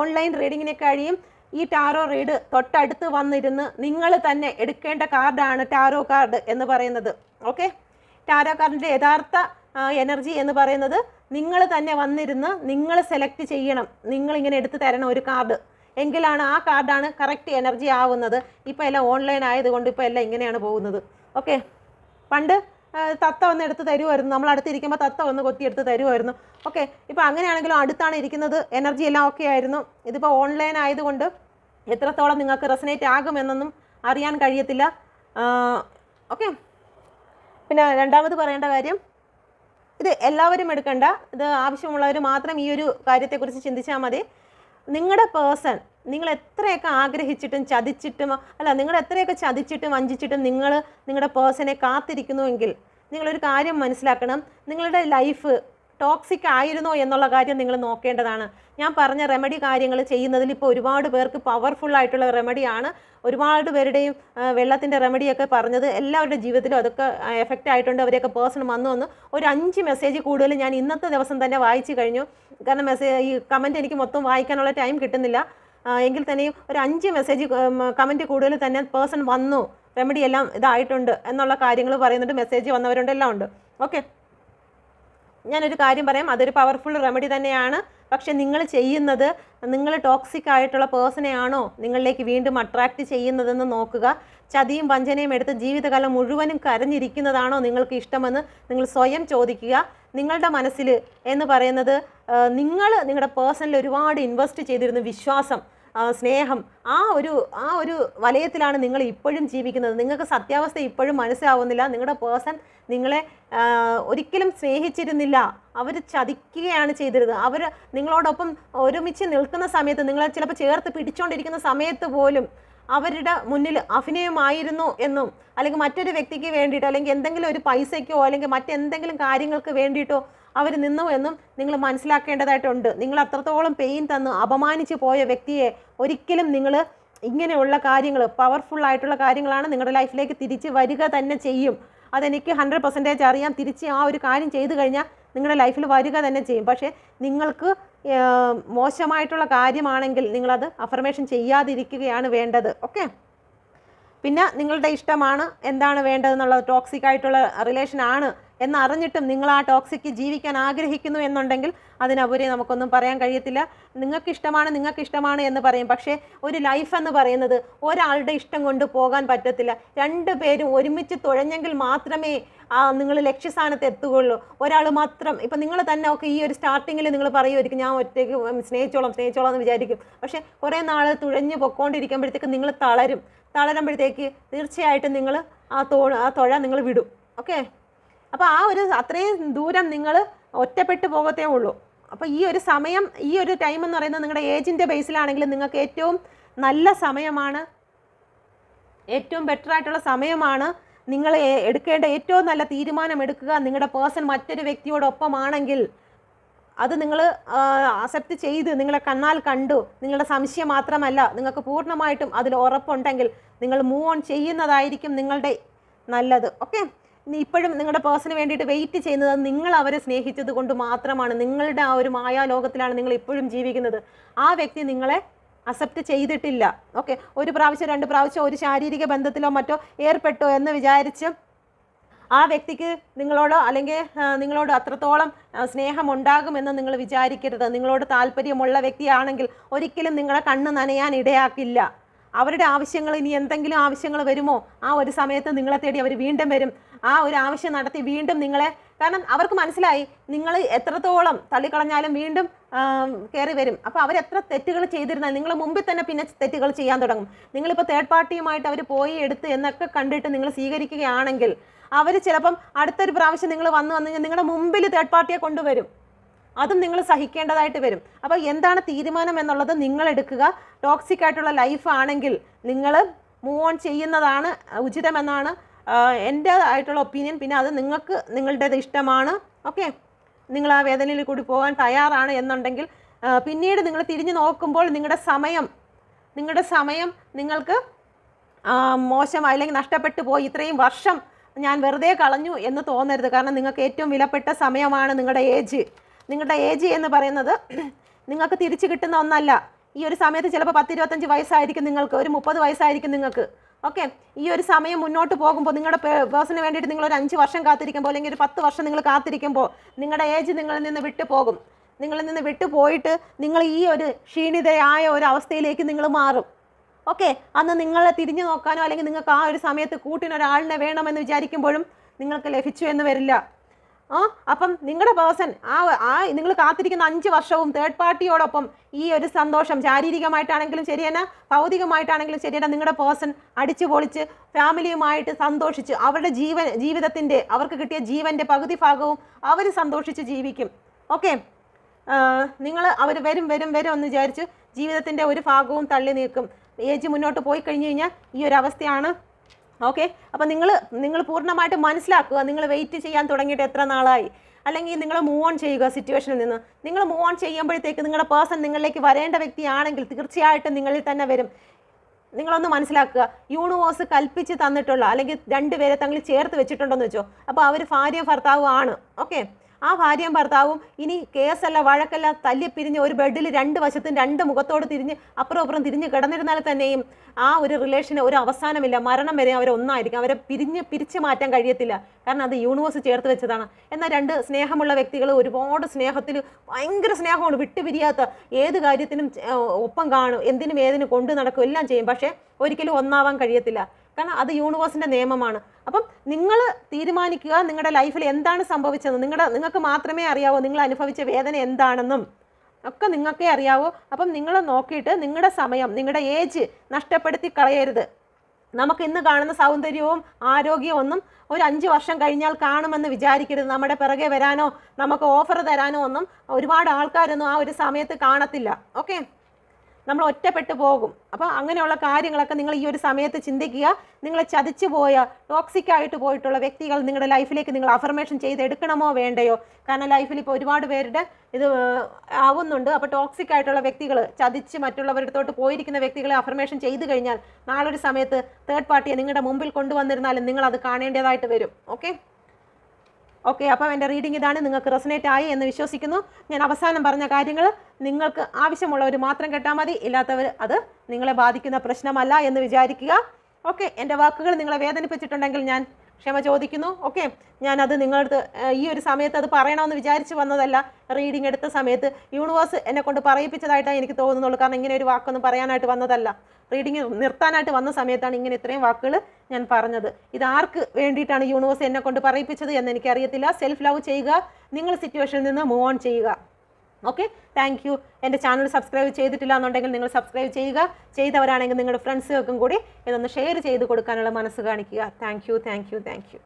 ഓൺലൈൻ റീഡിങ്ങിനെ കഴിയും ഈ ടാറോ റീഡ് തൊട്ടടുത്ത് വന്നിരുന്ന് നിങ്ങൾ തന്നെ എടുക്കേണ്ട കാർഡാണ് ടാറോ കാർഡ് എന്ന് പറയുന്നത്. ഓക്കെ? ടാരോ കാർഡിന്റെ യഥാർത്ഥ എനർജി എന്ന് പറയുന്നത് നിങ്ങൾ തന്നെ വന്നിരുന്ന് നിങ്ങൾ സെലക്ട് ചെയ്യണം. നിങ്ങൾ ഇങ്ങനെ എടുത്ത് തരണം ഒരു കാർഡ്. എങ്കിലാണ് ആ കാർഡാണ് കറക്റ്റ് എനർജി ആവുന്നത്. ഇപ്പോൾ എല്ലാം ഓൺലൈൻ ആയതുകൊണ്ട് ഇപ്പോൾ എല്ലാം ഇങ്ങനെയാണ് പോകുന്നത്. ഓക്കെ? പണ്ട് തത്ത വന്ന് എടുത്ത് തരുമായിരുന്നു നമ്മൾ അടുത്തിരിക്കുമ്പോൾ തത്ത വന്ന് കൊത്തിയെടുത്ത് തരുമായിരുന്നു ഓക്കെ ഇപ്പോൾ അങ്ങനെയാണെങ്കിലും അടുത്താണ് ഇരിക്കുന്നത്. എനർജി എല്ലാം ഓക്കെ ആയിരുന്നു. ഇതിപ്പോൾ ഓൺലൈൻ ആയതുകൊണ്ട് എത്രത്തോളം നിങ്ങൾക്ക് റെസനേറ്റ് ആകുമെന്നൊന്നും അറിയാൻ കഴിയത്തില്ല. ഓക്കെ പിന്നെ രണ്ടാമത് പറയേണ്ട കാര്യം ഇത് എല്ലാവരും എടുക്കണ്ട. ഇത് ആവശ്യമുള്ളവർ മാത്രം ഈ ഒരു കാര്യത്തെക്കുറിച്ച് ചിന്തിച്ചാൽ മതി. നിങ്ങളുടെ പേഴ്സൺ നിങ്ങൾ എത്രയൊക്കെ ആഗ്രഹിച്ചിട്ടും ചതിച്ചിട്ടും അല്ല നിങ്ങൾ എത്രയൊക്കെ ചതിച്ചിട്ടും വഞ്ചിച്ചിട്ടും നിങ്ങൾ നിങ്ങളുടെ പേഴ്സണെ കാത്തിരിക്കുന്നുവെങ്കിൽ നിങ്ങളൊരു കാര്യം മനസ്സിലാക്കണം. നിങ്ങളുടെ ലൈഫ് ടോക്സിക് ആയിരുന്നോ എന്നുള്ള കാര്യം നിങ്ങൾ നോക്കേണ്ടതാണ്. ഞാൻ പറഞ്ഞ റെമഡി കാര്യങ്ങൾ ചെയ്യുന്നതിൽ ഇപ്പോൾ ഒരുപാട് പേർക്ക് പവർഫുൾ ആയിട്ടുള്ള റെമഡിയാണ് ഒരുപാട് പേരുടെയും വെള്ളത്തിന്റെ റെമഡിയൊക്കെ പറഞ്ഞത് എല്ലാവരുടെ ജീവിതത്തിലും അതൊക്കെ എഫക്റ്റ് ആയിട്ടുണ്ട്. അവരെയൊക്കെ പേഴ്സൺ വന്നു വന്ന് ഒരു അഞ്ച് മെസ്സേജ് കൂടുതൽ ഞാൻ ഇന്നത്തെ ദിവസം തന്നെ വായിച്ചു കഴിഞ്ഞു. കാരണം മെസ്സേജ് ഈ കമന്റ് എനിക്ക് മൊത്തം വായിക്കാനുള്ള ടൈം കിട്ടുന്നില്ല. എങ്കിൽ തന്നെയും ഒരു അഞ്ച് മെസ്സേജ് കമന്റ് കൂടുതൽ തന്നെ പേഴ്സൺ വന്നു. റെമഡി എല്ലാം ഇതായിട്ടുണ്ട് എന്നുള്ള കാര്യങ്ങൾ പറയുന്നുണ്ട്. മെസ്സേജ് വന്നവരുണ്ട് എല്ലാം ഉണ്ട് ഓക്കെ ഞാനൊരു കാര്യം പറയാം. അതൊരു പവർഫുൾ റെമഡി തന്നെയാണ്. പക്ഷെ നിങ്ങൾ ചെയ്യുന്നത് നിങ്ങൾ ടോക്സിക് ആയിട്ടുള്ള പേഴ്സണെ ആണോ നിങ്ങളിലേക്ക് വീണ്ടും അട്രാക്റ്റ് ചെയ്യുന്നതെന്ന് നോക്കുക. ചതിയും വഞ്ചനയും എടുത്ത് ജീവിതകാലം മുഴുവനും കരഞ്ഞിരിക്കുന്നതാണോ നിങ്ങൾക്ക് ഇഷ്ടമെന്ന് നിങ്ങൾ സ്വയം ചോദിക്കുക. നിങ്ങളുടെ മനസ്സിൽ എന്ന് പറയുന്നത് നിങ്ങൾ നിങ്ങളുടെ പേഴ്സണിൽ ഒരുപാട് ഇൻവെസ്റ്റ് ചെയ്തിരുന്ന വിശ്വാസം സ്നേഹം ആ ഒരു ആ ഒരു വലയത്തിലാണ് നിങ്ങൾ ഇപ്പോഴും ജീവിക്കുന്നത്. നിങ്ങൾക്ക് സത്യാവസ്ഥ ഇപ്പോഴും മനസ്സിലാവുന്നില്ല. നിങ്ങളുടെ പേഴ്സൺ നിങ്ങളെ ഒരിക്കലും സ്നേഹിച്ചിരുന്നില്ല. അവർ ചതിക്കുകയാണ് ചെയ്തിരുന്നത്. അവർ നിങ്ങളോടൊപ്പം ഒരുമിച്ച് നിൽക്കുന്ന സമയത്ത് നിങ്ങളെ ചിലപ്പോൾ ചേർത്ത് പിടിച്ചുകൊണ്ടിരിക്കുന്ന സമയത്ത് പോലും അവരുടെ മുന്നിൽ അഭിനയമായിരുന്നു എന്നും അല്ലെങ്കിൽ മറ്റൊരു വ്യക്തിക്ക് വേണ്ടിയിട്ടോ അല്ലെങ്കിൽ എന്തെങ്കിലും ഒരു പൈസയ്ക്കോ അല്ലെങ്കിൽ മറ്റെന്തെങ്കിലും കാര്യങ്ങൾക്ക് വേണ്ടിയിട്ടോ അവർ നിന്നു എന്നും നിങ്ങൾ മനസ്സിലാക്കേണ്ടതായിട്ടുണ്ട്. നിങ്ങൾ അത്രത്തോളം പെയിൻ തന്ന് അപമാനിച്ച് പോയ വ്യക്തിയെ ഒരിക്കലും നിങ്ങൾ ഇങ്ങനെയുള്ള കാര്യങ്ങൾ പവർഫുൾ ആയിട്ടുള്ള കാര്യങ്ങളാണ് നിങ്ങളുടെ ലൈഫിലേക്ക് തിരിച്ച് വരിക തന്നെ ചെയ്യും. അതെനിക്ക് ഹൺഡ്രഡ് പെർസെന്റേജ് അറിയാം. തിരിച്ച് ആ ഒരു കാര്യം ചെയ്തു കഴിഞ്ഞാൽ നിങ്ങളുടെ ലൈഫിൽ വരിക തന്നെ ചെയ്യും. പക്ഷേ നിങ്ങൾക്ക് മോശമായിട്ടുള്ള കാര്യമാണെങ്കിൽ നിങ്ങളത് അഫർമേഷൻ ചെയ്യാതിരിക്കുകയാണ് വേണ്ടത്. ഓക്കെ പിന്നെ നിങ്ങളുടെ ഇഷ്ടമാണ് എന്താണ് വേണ്ടതെന്നുള്ളത് ടോക്സിക് ആയിട്ടുള്ള റിലേഷൻ ആണ് എന്നറിഞ്ഞിട്ടും നിങ്ങൾ ആ ടോക്സിക്ക് ജീവിക്കാൻ ആഗ്രഹിക്കുന്നു എന്നുണ്ടെങ്കിൽ അതിനപുരെ നമുക്കൊന്നും പറയാൻ കഴിയത്തില്ല. നിങ്ങൾക്ക് ഇഷ്ടമാണ് നിങ്ങൾക്ക് ഇഷ്ടമാണ് എന്ന് പറയും. പക്ഷേ ഒരു ലൈഫ് എന്ന് പറയുന്നത് ഒരാളുടെ ഇഷ്ടം കൊണ്ട് പോകാൻ പറ്റത്തില്ല. രണ്ട് പേരും ഒരുമിച്ച് തുഴഞ്ഞെങ്കിൽ മാത്രമേ നിങ്ങൾ ലക്ഷ്യസ്ഥാനത്ത് എത്തുകയുള്ളൂ. ഒരാൾ മാത്രം ഇപ്പം നിങ്ങൾ തന്നെ ഒക്കെ ഈ ഒരു സ്റ്റാർട്ടിങ്ങിൽ നിങ്ങൾ പറയുമായിരിക്കും ഞാൻ ഒറ്റയ്ക്ക് സ്നേഹിച്ചോളാം സ്നേഹിച്ചോളാം എന്ന് വിചാരിക്കും. പക്ഷേ കുറേ നാൾ തുഴഞ്ഞ് പൊക്കോണ്ടിരിക്കുമ്പോഴത്തേക്ക് നിങ്ങൾ തളരും. തളരുമ്പോഴത്തേക്ക് തീർച്ചയായിട്ടും നിങ്ങൾ ആ തോ ആ തുഴ നിങ്ങൾ വിടും. ഓക്കെ അപ്പോൾ ആ ഒരു അത്രയും ദൂരം നിങ്ങൾ ഒറ്റപ്പെട്ടു പോകത്തേ ഉള്ളൂ. അപ്പോൾ ഈ ഒരു സമയം ഈ ഒരു ടൈം എന്ന് പറയുന്നത് നിങ്ങളുടെ ഏജിന്റെ ബേസിലാണെങ്കിൽ നിങ്ങൾക്ക് ഏറ്റവും നല്ല സമയമാണ് ഏറ്റവും ബെറ്റർ ആയിട്ടുള്ള സമയമാണ് നിങ്ങൾ എടുക്കേണ്ട ഏറ്റവും നല്ല തീരുമാനം എടുക്കുക നിങ്ങളുടെ പേഴ്സൺ മറ്റൊരു വ്യക്തിയോടൊപ്പമാണെങ്കിൽ. അത് നിങ്ങൾ അക്സെപ്റ്റ് ചെയ്ത് നിങ്ങളെ കണ്ണാൽ കണ്ടു. നിങ്ങളുടെ സംശയം മാത്രമല്ല നിങ്ങൾക്ക് പൂർണമായിട്ടും അതിൽ ഉറപ്പുണ്ടെങ്കിൽ നിങ്ങൾ മൂവ് ഓൺ ചെയ്യുന്നതായിരിക്കും നിങ്ങളുടെ നല്ലത്. ഓക്കെ ഇപ്പോഴും നിങ്ങളുടെ പേഴ്സണ് വേണ്ടിയിട്ട് വെയിറ്റ് ചെയ്യുന്നത് നിങ്ങൾ അവരെ സ്നേഹിച്ചത് കൊണ്ട് മാത്രമാണ്. നിങ്ങളുടെ ആ ഒരു മായാലോകത്തിലാണ് നിങ്ങൾ ഇപ്പോഴും ജീവിക്കുന്നത്. ആ വ്യക്തി നിങ്ങളെ അക്സെപ്റ്റ് ചെയ്തിട്ടില്ല. ഓക്കെ ഒരു പ്രാവശ്യം രണ്ട് പ്രാവശ്യം ഒരു ശാരീരിക ബന്ധത്തിലോ മറ്റോ ഏർപ്പെട്ടോ എന്ന് വിചാരിച്ച് ആ വ്യക്തിക്ക് നിങ്ങളോടോ അല്ലെങ്കിൽ നിങ്ങളോട് അത്രത്തോളം സ്നേഹമുണ്ടാകുമെന്ന് നിങ്ങൾ വിചാരിക്കരുത്. നിങ്ങളോട് താല്പര്യമുള്ള വ്യക്തിയാണെങ്കിൽ ഒരിക്കലും നിങ്ങളെ കണ്ണ് നനയാൻ ഇടയാക്കില്ല. അവരുടെ ആവശ്യങ്ങൾ ഇനി എന്തെങ്കിലും ആവശ്യങ്ങൾ വരുമോ? ആ ഒരു സമയത്ത് നിങ്ങളെ തേടി അവർ വീണ്ടും വരും. ആ ഒരു ആവശ്യം നടത്തി വീണ്ടും നിങ്ങളെ കാരണം അവർക്ക് മനസ്സിലായി നിങ്ങൾ എത്രത്തോളം തള്ളിക്കളഞ്ഞാലും വീണ്ടും കയറി വരും. അപ്പോൾ അവർ എത്ര തെറ്റുകൾ ചെയ്തിരുന്നാൽ നിങ്ങൾ മുമ്പിൽ തന്നെ പിന്നെ തെറ്റുകൾ ചെയ്യാൻ തുടങ്ങും. നിങ്ങളിപ്പോൾ തേർഡ് പാർട്ടിയുമായിട്ട് അവർ പോയി എടുത്ത് എന്നൊക്കെ കണ്ടിട്ട് നിങ്ങൾ സ്വീകരിക്കുകയാണെങ്കിൽ അവർ ചിലപ്പം അടുത്തൊരു പ്രാവശ്യം നിങ്ങൾ വന്നു വന്നു നിങ്ങളുടെ മുമ്പിൽ തേർഡ് പാർട്ടിയെ കൊണ്ടുവരും. അതും നിങ്ങൾ സഹിക്കേണ്ടതായിട്ട് വരും. അപ്പോൾ എന്താണ് തീരുമാനം എന്നുള്ളത് നിങ്ങൾ എടുക്കുക. ടോക്സിക് ആയിട്ടുള്ള ലൈഫ് ആണെങ്കിൽ നിങ്ങൾ മൂവ് ഓൺ ചെയ്യുന്നതാണ് ഉചിതമെന്നാണ് എന്റെ ആയിട്ടുള്ള ഒപ്പീനിയൻ പിന്നെ അത് നിങ്ങൾക്ക് നിങ്ങളുടേത് ഇഷ്ടമാണ്. ഓക്കെ നിങ്ങൾ ആ വേദനയിൽ കൂടി പോകാൻ തയ്യാറാണ് എന്നുണ്ടെങ്കിൽ പിന്നീട് നിങ്ങൾ തിരിഞ്ഞു നോക്കുമ്പോൾ നിങ്ങളുടെ സമയം നിങ്ങളുടെ സമയം നിങ്ങൾക്ക് മോശമായി അല്ലെങ്കിൽ നഷ്ടപ്പെട്ടു പോയി ഇത്രയും വർഷം ഞാൻ വെറുതെ കളഞ്ഞു എന്ന് തോന്നരുത്. കാരണം നിങ്ങൾക്ക് ഏറ്റവും വിലപ്പെട്ട സമയമാണ് നിങ്ങളുടെ ഏജ്. നിങ്ങളുടെ ഏജ് എന്ന് പറയുന്നത് നിങ്ങൾക്ക് തിരിച്ചു കിട്ടുന്ന ഒന്നല്ല. ഈ ഒരു സമയത്ത് ചിലപ്പോൾ പത്തിരുപത്തഞ്ച് വയസ്സായിരിക്കും നിങ്ങൾക്ക് ഒരു മുപ്പത് വയസ്സായിരിക്കും നിങ്ങൾക്ക്. ഓക്കെ? ഈ ഒരു സമയം മുന്നോട്ട് പോകുമ്പോൾ നിങ്ങളുടെ പേഴ്സണിന് വേണ്ടിയിട്ട് നിങ്ങൾ ഒരു അഞ്ച് വർഷം കാത്തിരിക്കുമ്പോൾ അല്ലെങ്കിൽ ഒരു പത്ത് വർഷം നിങ്ങൾ കാത്തിരിക്കുമ്പോൾ നിങ്ങളുടെ ഏജ് നിങ്ങളിൽ നിന്ന് വിട്ടു പോകും. നിങ്ങളിൽ നിന്ന് വിട്ടു പോയിട്ട് നിങ്ങൾ ഈ ഒരു ക്ഷീണിതയായ ഒരു അവസ്ഥയിലേക്ക് നിങ്ങൾ മാറും. ഓക്കെ അന്ന് നിങ്ങളെ തിരിഞ്ഞു നോക്കാനോ അല്ലെങ്കിൽ നിങ്ങൾക്ക് ആ ഒരു സമയത്ത് കൂട്ടിനൊരാളിനെ വേണമെന്ന് വിചാരിക്കുമ്പോഴും നിങ്ങൾക്ക് ലഭിച്ചു എന്ന് വരില്ല. ആ അപ്പം നിങ്ങളുടെ പേഴ്സൺ ആ ആ നിങ്ങൾ കാത്തിരിക്കുന്ന അഞ്ച് വർഷവും തേർഡ് പാർട്ടിയോടൊപ്പം ഈ ഒരു സന്തോഷം ശാരീരികമായിട്ടാണെങ്കിലും ശരിയെന്ന ഭൗതികമായിട്ടാണെങ്കിലും ശരിയെന്ന നിങ്ങളുടെ പേഴ്സൺ അടിച്ചു പൊളിച്ച് ഫാമിലിയുമായിട്ട് സന്തോഷിച്ച് അവരുടെ ജീവൻ ജീവിതത്തിന്റെ അവർക്ക് കിട്ടിയ ജീവന്റെ പകുതി ഭാഗവും അവർ സന്തോഷിച്ച് ജീവിക്കും. ഓക്കെ നിങ്ങൾ അവർ വരും വരും വരും എന്ന് വിചാരിച്ച് ജീവിതത്തിന്റെ ഒരു ഭാഗവും തള്ളി നീക്കും. ഏജ് മുന്നോട്ട് പോയി കഴിഞ്ഞു കഴിഞ്ഞാൽ ഈ ഒരു അവസ്ഥയാണ്. ഓക്കെ? അപ്പം നിങ്ങൾ നിങ്ങൾ പൂർണമായിട്ട് മനസ്സിലാക്കുക നിങ്ങൾ വെയിറ്റ് ചെയ്യാൻ തുടങ്ങിയിട്ട് എത്ര നാളായി. അല്ലെങ്കിൽ നിങ്ങൾ മൂവ് ഓൺ ചെയ്യുക സിറ്റുവേഷനിൽ നിന്ന്. നിങ്ങൾ മൂവ് ഓൺ ചെയ്യുമ്പോഴത്തേക്ക് നിങ്ങളുടെ പേഴ്സൺ നിങ്ങളിലേക്ക് വരേണ്ട വ്യക്തിയാണെങ്കിൽ തീർച്ചയായിട്ടും നിങ്ങളിൽ തന്നെ വരും. നിങ്ങളൊന്ന് മനസ്സിലാക്കുക. യൂണിവേഴ്സ് കൽപ്പിച്ച് തന്നിട്ടുള്ള അല്ലെങ്കിൽ രണ്ടുപേരെ തങ്ങൾ ചേർത്ത് വെച്ചിട്ടുണ്ടെന്ന് വെച്ചോ. അപ്പോൾ അവർ ഭാര്യ ഭർത്താവും ആണ്. ഓക്കെ? ആ ഭാര്യയും ഭർത്താവും ഇനി കേസല്ല വഴക്കല്ല തല്ലിപ്പിരിഞ്ഞ് ഒരു ബെഡിൽ രണ്ട് വശത്തും രണ്ട് മുഖത്തോട് തിരിഞ്ഞ് അപ്പുറം അപ്പുറം തിരിഞ്ഞ് കിടന്നിരുന്നാൽ തന്നെയും ആ ഒരു റിലേഷന് ഒരു അവസാനമില്ല. മരണം വരെ അവർ ഒന്നായിരിക്കും. അവരെ പിരിഞ്ഞ് പിരിച്ചു മാറ്റാൻ കഴിയത്തില്ല. കാരണം അത് യൂണിവേഴ്സ് ചേർത്ത് വെച്ചതാണ്. എന്നാൽ രണ്ട് സ്നേഹമുള്ള വ്യക്തികൾ ഒരുപാട് സ്നേഹത്തിൽ ഭയങ്കര സ്നേഹമാണ്. വിട്ടുപിരിയാത്ത ഏത് കാര്യത്തിനും ഒപ്പം കാണും. എന്തിനും ഏതിനും കൊണ്ടു നടക്കും. എല്ലാം ചെയ്യും. പക്ഷേ ഒരിക്കലും ഒന്നാവാൻ കഴിയത്തില്ല. കാരണം അത് യൂണിവേഴ്സിന്റെ നിയമമാണ്. അപ്പം നിങ്ങൾ തീരുമാനിക്കുക നിങ്ങളുടെ ലൈഫിൽ എന്താണ് സംഭവിച്ചത് നിങ്ങളുടെ നിങ്ങൾക്ക് മാത്രമേ അറിയാവൂ നിങ്ങൾ അനുഭവിച്ച വേദന എന്താണെന്നും. ഒക്കെ നിങ്ങൾക്കേ അറിയാവൂ. അപ്പം നിങ്ങൾ നോക്കിയിട്ട് നിങ്ങളുടെ സമയം നിങ്ങളുടെ ഏജ് നഷ്ടപ്പെടുത്തി കളയരുത്. നമുക്ക് ഇന്ന് കാണുന്ന സൗന്ദര്യവും ആരോഗ്യവും ഒന്നും ഒരു അഞ്ച് വർഷം കഴിഞ്ഞാൽ കാണുമെന്ന് വിചാരിക്കരുത്. നമ്മുടെ പിറകെ വരാനോ നമുക്ക് ഓഫർ തരാനോ ഒന്നും ഒരുപാട് ആൾക്കാരൊന്നും ആ ഒരു സമയത്ത് കാണത്തില്ല. ഓക്കെ നമ്മൾ ഒറ്റപ്പെട്ടു പോകും. അപ്പോൾ അങ്ങനെയുള്ള കാര്യങ്ങളൊക്കെ നിങ്ങൾ ഈ ഒരു സമയത്ത് ചിന്തിക്കുക. നിങ്ങളെ ചതിച്ചു പോയ ടോക്സിക് ആയിട്ട് പോയിട്ടുള്ള വ്യക്തികൾ നിങ്ങളുടെ ലൈഫിലേക്ക് നിങ്ങൾ അഫർമേഷൻ ചെയ്തെടുക്കണമോ വേണ്ടയോ? കാരണം ലൈഫിൽ ഇപ്പോൾ ഒരുപാട് പേരുടെ ഇത് ആവുന്നുണ്ട്. അപ്പോൾ ടോക്സിക് ആയിട്ടുള്ള വ്യക്തികൾ ചതിച്ച് മറ്റുള്ളവരുടെ അടുത്തോട്ട് പോയിരിക്കുന്ന വ്യക്തികളെ അഫർമേഷൻ ചെയ്തു കഴിഞ്ഞാൽ നാളൊരു സമയത്ത് തേർഡ് പാർട്ടിയെ നിങ്ങളുടെ മുമ്പിൽ കൊണ്ടുവന്നിരുന്നാലും നിങ്ങൾ അത് കാണേണ്ടതായിട്ട് വരും. ഓക്കെ ഓക്കെ അപ്പം എന്റെ റീഡിംഗ് ഇതാണ്. നിങ്ങൾക്ക് റെസനേറ്റ് ആയി എന്ന് വിശ്വസിക്കുന്നു. ഞാൻ അവസാനം പറഞ്ഞ കാര്യങ്ങൾ നിങ്ങൾക്ക് ആവശ്യമുള്ളവർ മാത്രം കേട്ടാൽ മതി. ഇല്ലാത്തവർ അത് നിങ്ങളെ ബാധിക്കുന്ന പ്രശ്നമല്ല എന്ന് വിചാരിക്കുക. ഓക്കെ എന്റെ വാക്കുകൾ നിങ്ങളെ വേദനിപ്പിച്ചിട്ടുണ്ടെങ്കിൽ ഞാൻ ക്ഷമ ചോദിക്കുന്നു. ഓക്കെ. ഞാനത് നിങ്ങളടുത്ത് ഈ ഒരു സമയത്ത് അത് പറയണമെന്ന് വിചാരിച്ച് വന്നതല്ല റീഡിംഗ് എടുത്ത സമയത്ത്. യൂണിവേഴ്സ് എന്നെ കൊണ്ട് പറയിപ്പിച്ചതായിട്ടാണ് എനിക്ക് തോന്നുന്നുള്ളൂ. കാരണം ഇങ്ങനെ ഒരു വാക്കൊന്നും പറയാനായിട്ട് വന്നതല്ല. റീഡിങ് നിർത്താനായിട്ട് വന്ന സമയത്താണ് ഇങ്ങനെ ഇത്രയും വാക്കുകൾ ഞാൻ പറഞ്ഞത്. ഇത് ആർക്ക് വേണ്ടിയിട്ടാണ് യൂണിവേഴ്സ് എന്നെ കൊണ്ട് പറയിപ്പിച്ചത് എന്ന് എനിക്കറിയത്തില്ല. സെൽഫ് ലവ് ചെയ്യുക നിങ്ങൾ സിറ്റുവേഷനിൽ നിന്ന് മൂവ് ഓൺ ചെയ്യുക. ഓക്കെ താങ്ക് യു എന്റെ ചാനൽ സബ്സ്ക്രൈബ് ചെയ്തിട്ടില്ല എന്നുണ്ടെങ്കിൽ നിങ്ങൾ സബ്സ്ക്രൈബ് ചെയ്യുക. ചെയ്തവരാണെങ്കിൽ നിങ്ങളുടെ ഫ്രണ്ട്സുകൾക്കും കൂടി ഇതൊന്ന് ഷെയർ ചെയ്ത് കൊടുക്കാനുള്ള മനസ്സ് കാണിക്കുക. Thank you thank you thank you